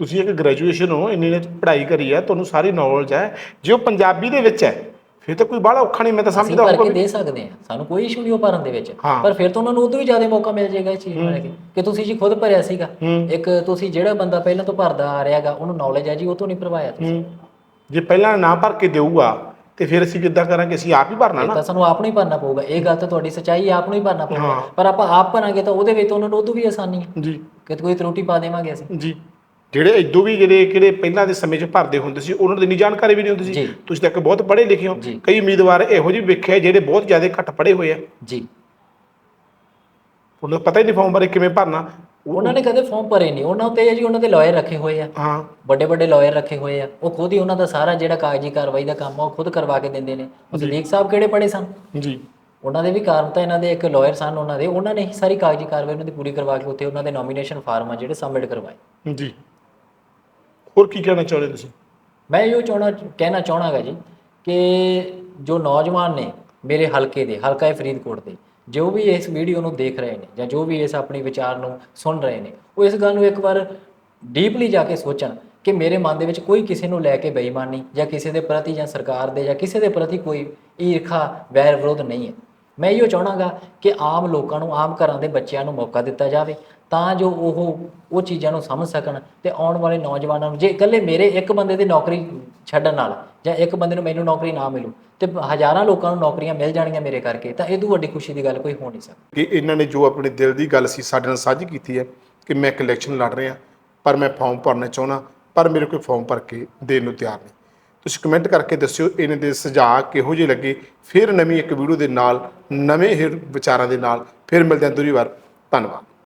ਤੁਸੀਂ ਇੱਕ ਗ੍ਰੈਜੂਏਸ਼ਨ ਹੋ ਇੰਨੀ ਨੇ ਪੜ੍ਹਾਈ ਕਰੀ ਹੈ ਤੁਹਾਨੂੰ ਸਾਰੀ ਨੌਲੇਜ ਹੈ ਜੇ ਉਹ ਪੰਜਾਬੀ ਦੇ ਵਿੱਚ ਹੈ ਫਿਰ ਤਾਂ ਕੋਈ ਬਾਹਲਾ ਔਖਾ ਨਹੀਂ ਮੈਂ ਤਾਂ ਸਮਝਦਾ ਹੋਊਗਾ ਕੇ ਦੇ ਸਕਦੇ ਹਾਂ ਸਾਨੂੰ ਕੋਈ ਇਸ਼ੂ ਨਹੀਂ ਉਹ ਭਰਨ ਦੇ ਵਿੱਚ। ਹਾਂ। ਪਰ ਫਿਰ ਤਾਂ ਉਹਨਾਂ ਨੂੰ ਉਦੋਂ ਵੀ ਜ਼ਿਆਦਾ ਮੌਕਾ ਮਿਲ ਜਾਏਗਾ ਇਸ ਚੀਜ਼ ਨੂੰ ਲੈ ਕੇ ਕਿ ਤੁਸੀਂ ਜੀ ਖੁਦ ਭਰਿਆ ਸੀਗਾ ਹੂੰ। ਇੱਕ ਤੁਸੀਂ ਜਿਹੜਾ ਬੰਦਾ ਪਹਿਲਾਂ ਤੋਂ ਭਰਦਾ ਆ ਰਿਹਾਗਾ ਉਹਨੂੰ ਨੌਲੇਜ ਹੈ ਜੀ ਉਹ ਤੋਂ ਨਹੀਂ ਭਰਵਾਇਆ ਤੁਸੀਂ। ਹੂੰ। ਜੇ ਪਹਿਲਾਂ ਨਾ ਭਰ ਕੇ ਦੇਊਗਾ ਤੇ ਫਿਰ ਅਸੀਂ ਕਿੱਦਾਂ ਕਰਾਂਗੇ? ਅਸੀਂ ਆਪ ਹੀ ਭਰਨਾ ਇਹ ਨਾ। ਤਾਂ ਸਾਨੂੰ ਆਪ ਨੂੰ ਹੀ ਭਰਨਾ ਪਊਗਾ। ਇਹ ਗੱਲ ਤਾਂ ਤੁਹਾਡੀ ਸੱਚਾਈ ਹੈ ਆਪ ਨੂੰ ਹੀ ਭਰਨਾ ਪਊਗਾ। ਹਾਂ। ਪਰ ਆਪਾਂ ਆਪ ਭਰਾਂਗੇ ਤਾਂ ਉਹਦੇ ਵਿੱਚ ਤਾਂ ਉਹਨਾਂ ਨੂੰ ਉਦੋਂ ਵੀ ਆਸਾਨੀ ਹੈ। ਜੀ। ਕਿ ਕੋਈ ਤਰੁੱਟੀ ਪਾ ਦੇਵਾਂਗੇ ਅਸੀਂ। ਜੀ। ਜਿਹੜੇ ਇਦੋਂ ਵੀ ਜਿਹੜੇ ਕਿਹੜੇ ਪਹਿਲਾਂ ਦੇ ਸਮੇਂ 'ਚ ਭਰਦੇ ਹੁੰਦੇ ਸੀ ਉਹਨਾਂ ਦੀ ਇੰਨੀ ਜਾਣਕਾਰੀ ਵੀ ਨਹੀਂ ਹੁੰਦੀ ਸੀ। ਜੀ। ਤੁਸੀਂ ਤਾਂ ਇੱਕ ਬਹੁਤ ਪੜ੍ਹੇ ਲਿਖੇ ਹੋ। ਜੀ। ਕਈ ਉਮੀਦਵਾਰ ਇਹੋ ਜਿਹੇ ਵੇਖੇ ਜਿਹੜੇ ਬਹੁਤ ਜ਼ਿਆਦਾ ਘੱਟ ਪੜ੍ਹੇ ਹੋਏ ਆ। ਜੀ। ਉਹਨਾਂ ਨੂੰ ਪਤਾ ਹੀ ਨਹੀਂ ਫਾਰਮ ਬਾਰੇ ਕਿਵੇਂ ਭਰਨਾ। ਉਹਨਾਂ ਨੇ ਕਦੇ ਫਾਰਮ ਭਰੇ ਨਹੀਂ। ਉਹਨਾਂ ਉੱਤੇ ਜੀ ਉਹਨਾਂ ਦੇ ਲਾਇਰ ਰੱਖੇ ਹੋਏ ਆ। ਹਾਂ। ਵੱਡੇ ਵੱਡੇ ਲਾਇਰ ਰੱਖੇ ਹੋਏ ਆ। ਉਹ ਖੁਦ ਹੀ ਉਹਨਾਂ ਦਾ ਸਾਰਾ ਜਿਹੜਾ ਕਾਗਜ਼ੀ ਕਾਰਵਾਈ ਦਾ ਕੰਮ ਆ ਉਹ ਖੁਦ ਕਰਵਾ ਕੇ ਦਿੰਦੇ ਨੇ। ਉਹ ਸਦੀਕ ਸਾਹਿਬ ਕਿਹੜੇ ਪੜ੍ਹੇ ਸਨ? ਜੀ। ਉਹਨਾਂ ਦੇ ਵੀ ਕਾਰਨ ਤਾਂ ਇਹਨਾਂ ਦੇ ਇੱਕ ਲਾਇਰ ਸਨ ਉਹਨਾਂ ਦੇ। ਉਹਨਾਂ ਨੇ ਹੀ ਸਾਰੀ ਕਾਗਜ਼ੀ ਕਾਰਵਾਈ ਉਹਨਾਂ ਦੀ ਪੂਰੀ ਕਰਵਾ ਕੇ ਉੱਥੇ ਉਹਨਾਂ ਦੇ ਨੋਮੀਨੇਸ਼ਨ ਫਾਰਮ ਆ ਜਿਹੜੇ ਸਬਮਿਟ ਕਰਵਾਏ। ਜੀ। ਹੋਰ ਕੀ ਕਹਿਣਾ ਚਾਹੁੰਦੇ ਤੁਸੀਂ? ਮੈਂ ਇਹੋ ਚਾਹਣਾ ਕਹਿਣਾ ਚਾਹਣਾਗਾ ਜੀ ਕਿ ਜੋ ਨੌਜਵਾਨ ਨੇ ਮੇਰੇ ਹਲਕੇ ਦੇ ਹਲਕਾ ਫਰੀਦਕੋਟ ਦੇ ਜੋ ਵੀ ਇਸ ਵੀਡੀਓ ਨੂੰ ਦੇਖ ਰਹੇ ਨੇ ਜਾਂ ਜੋ ਵੀ ਇਸ ਆਪਣੀ ਵਿਚਾਰ ਨੂੰ ਸੁਣ ਰਹੇ ਨੇ, ਉਹ ਇਸ ਗੱਲ ਨੂੰ ਇੱਕ ਵਾਰ ਡੀਪਲੀ ਜਾ ਕੇ ਸੋਚਣ ਕਿ ਮੇਰੇ ਮਨ ਦੇ ਵਿੱਚ ਕੋਈ ਕਿਸੇ ਨੂੰ ਲੈ ਕੇ ਬੇਈਮਾਨੀ ਜਾਂ ਕਿਸੇ ਦੇ ਪ੍ਰਤੀ ਜਾਂ ਸਰਕਾਰ ਦੇ ਜਾਂ ਕਿਸੇ ਦੇ ਪ੍ਰਤੀ ਕੋਈ ਈਰਖਾ, ਵੈਰ ਵਿਰੋਧ ਨਹੀਂ ਹੈ। ਮੈਂ ਇਹੋ ਚਾਹਣਾਗਾ ਕਿ ਆਮ ਲੋਕਾਂ ਨੂੰ, ਆਮ ਘਰਾਂ ਦੇ ਬੱਚਿਆਂ ਨੂੰ ਮੌਕਾ ਦਿੱਤਾ ਜਾਵੇ ਤਾਂ ਜੋ ਉਹ ਉਹ ਚੀਜ਼ਾਂ ਨੂੰ ਸਮਝ ਸਕਣ ਤੇ ਆਉਣ ਵਾਲੇ ਨੌਜਵਾਨਾਂ ਨੂੰ, ਜੇ ਇਕੱਲੇ ਮੇਰੇ ਇੱਕ ਬੰਦੇ ਦੀ ਨੌਕਰੀ ਛੱਡਣ ਨਾਲ ਜਾਂ ਇੱਕ ਬੰਦੇ ਨੂੰ ਮੈਨੂੰ ਨੌਕਰੀ ਨਾ ਮਿਲੂ ਤੇ ਹਜ਼ਾਰਾਂ ਲੋਕਾਂ ਨੂੰ ਨੌਕਰੀਆਂ ਮਿਲ ਜਾਣਗੀਆਂ ਮੇਰੇ ਕਰਕੇ, ਤਾਂ ਇਹ ਤੋਂ ਵੱਡੀ ਖੁਸ਼ੀ ਦੀ ਗੱਲ ਕੋਈ ਹੋ ਨਹੀਂ ਸਕਦੀ। ਕਿ ਇਹਨਾਂ ਨੇ ਜੋ ਆਪਣੇ ਦਿਲ ਦੀ ਗੱਲ ਸੀ ਸਾਡੇ ਨਾਲ ਸਾਂਝੀ ਕੀਤੀ ਹੈ ਕਿ ਮੈਂ ਇੱਕ ਇਲੈਕਸ਼ਨ ਲੜ ਰਿਹਾ, ਪਰ ਮੈਂ ਫਾਰਮ ਭਰਨਾ ਚਾਹੁੰਦਾ, ਪਰ ਮੇਰੇ ਕੋਈ ਫਾਰਮ ਭਰ ਕੇ ਦੇਣ ਨੂੰ ਤਿਆਰ ਨਹੀਂ। ਤੁਸੀਂ ਕਮੈਂਟ ਕਰਕੇ ਦੱਸਿਓ, ਇਹਨਾਂ ਦੇ ਸੁਝਾਅ ਕਿਹੋ ਜਿਹੇ ਲੱਗੇ, ਫਿਰ ਨਵੀਂ ਇੱਕ ਵੀਡੀਓ ਦੇ ਨਾਲ, ਨਵੇਂ ਹੀ ਵਿਚਾਰਾਂ ਦੇ ਨਾਲ, ਫਿਰ ਮਿਲਦੇ ਹਾਂ ਦੂਰੀ ਵਾਰ। ਧੰਨਵਾਦ।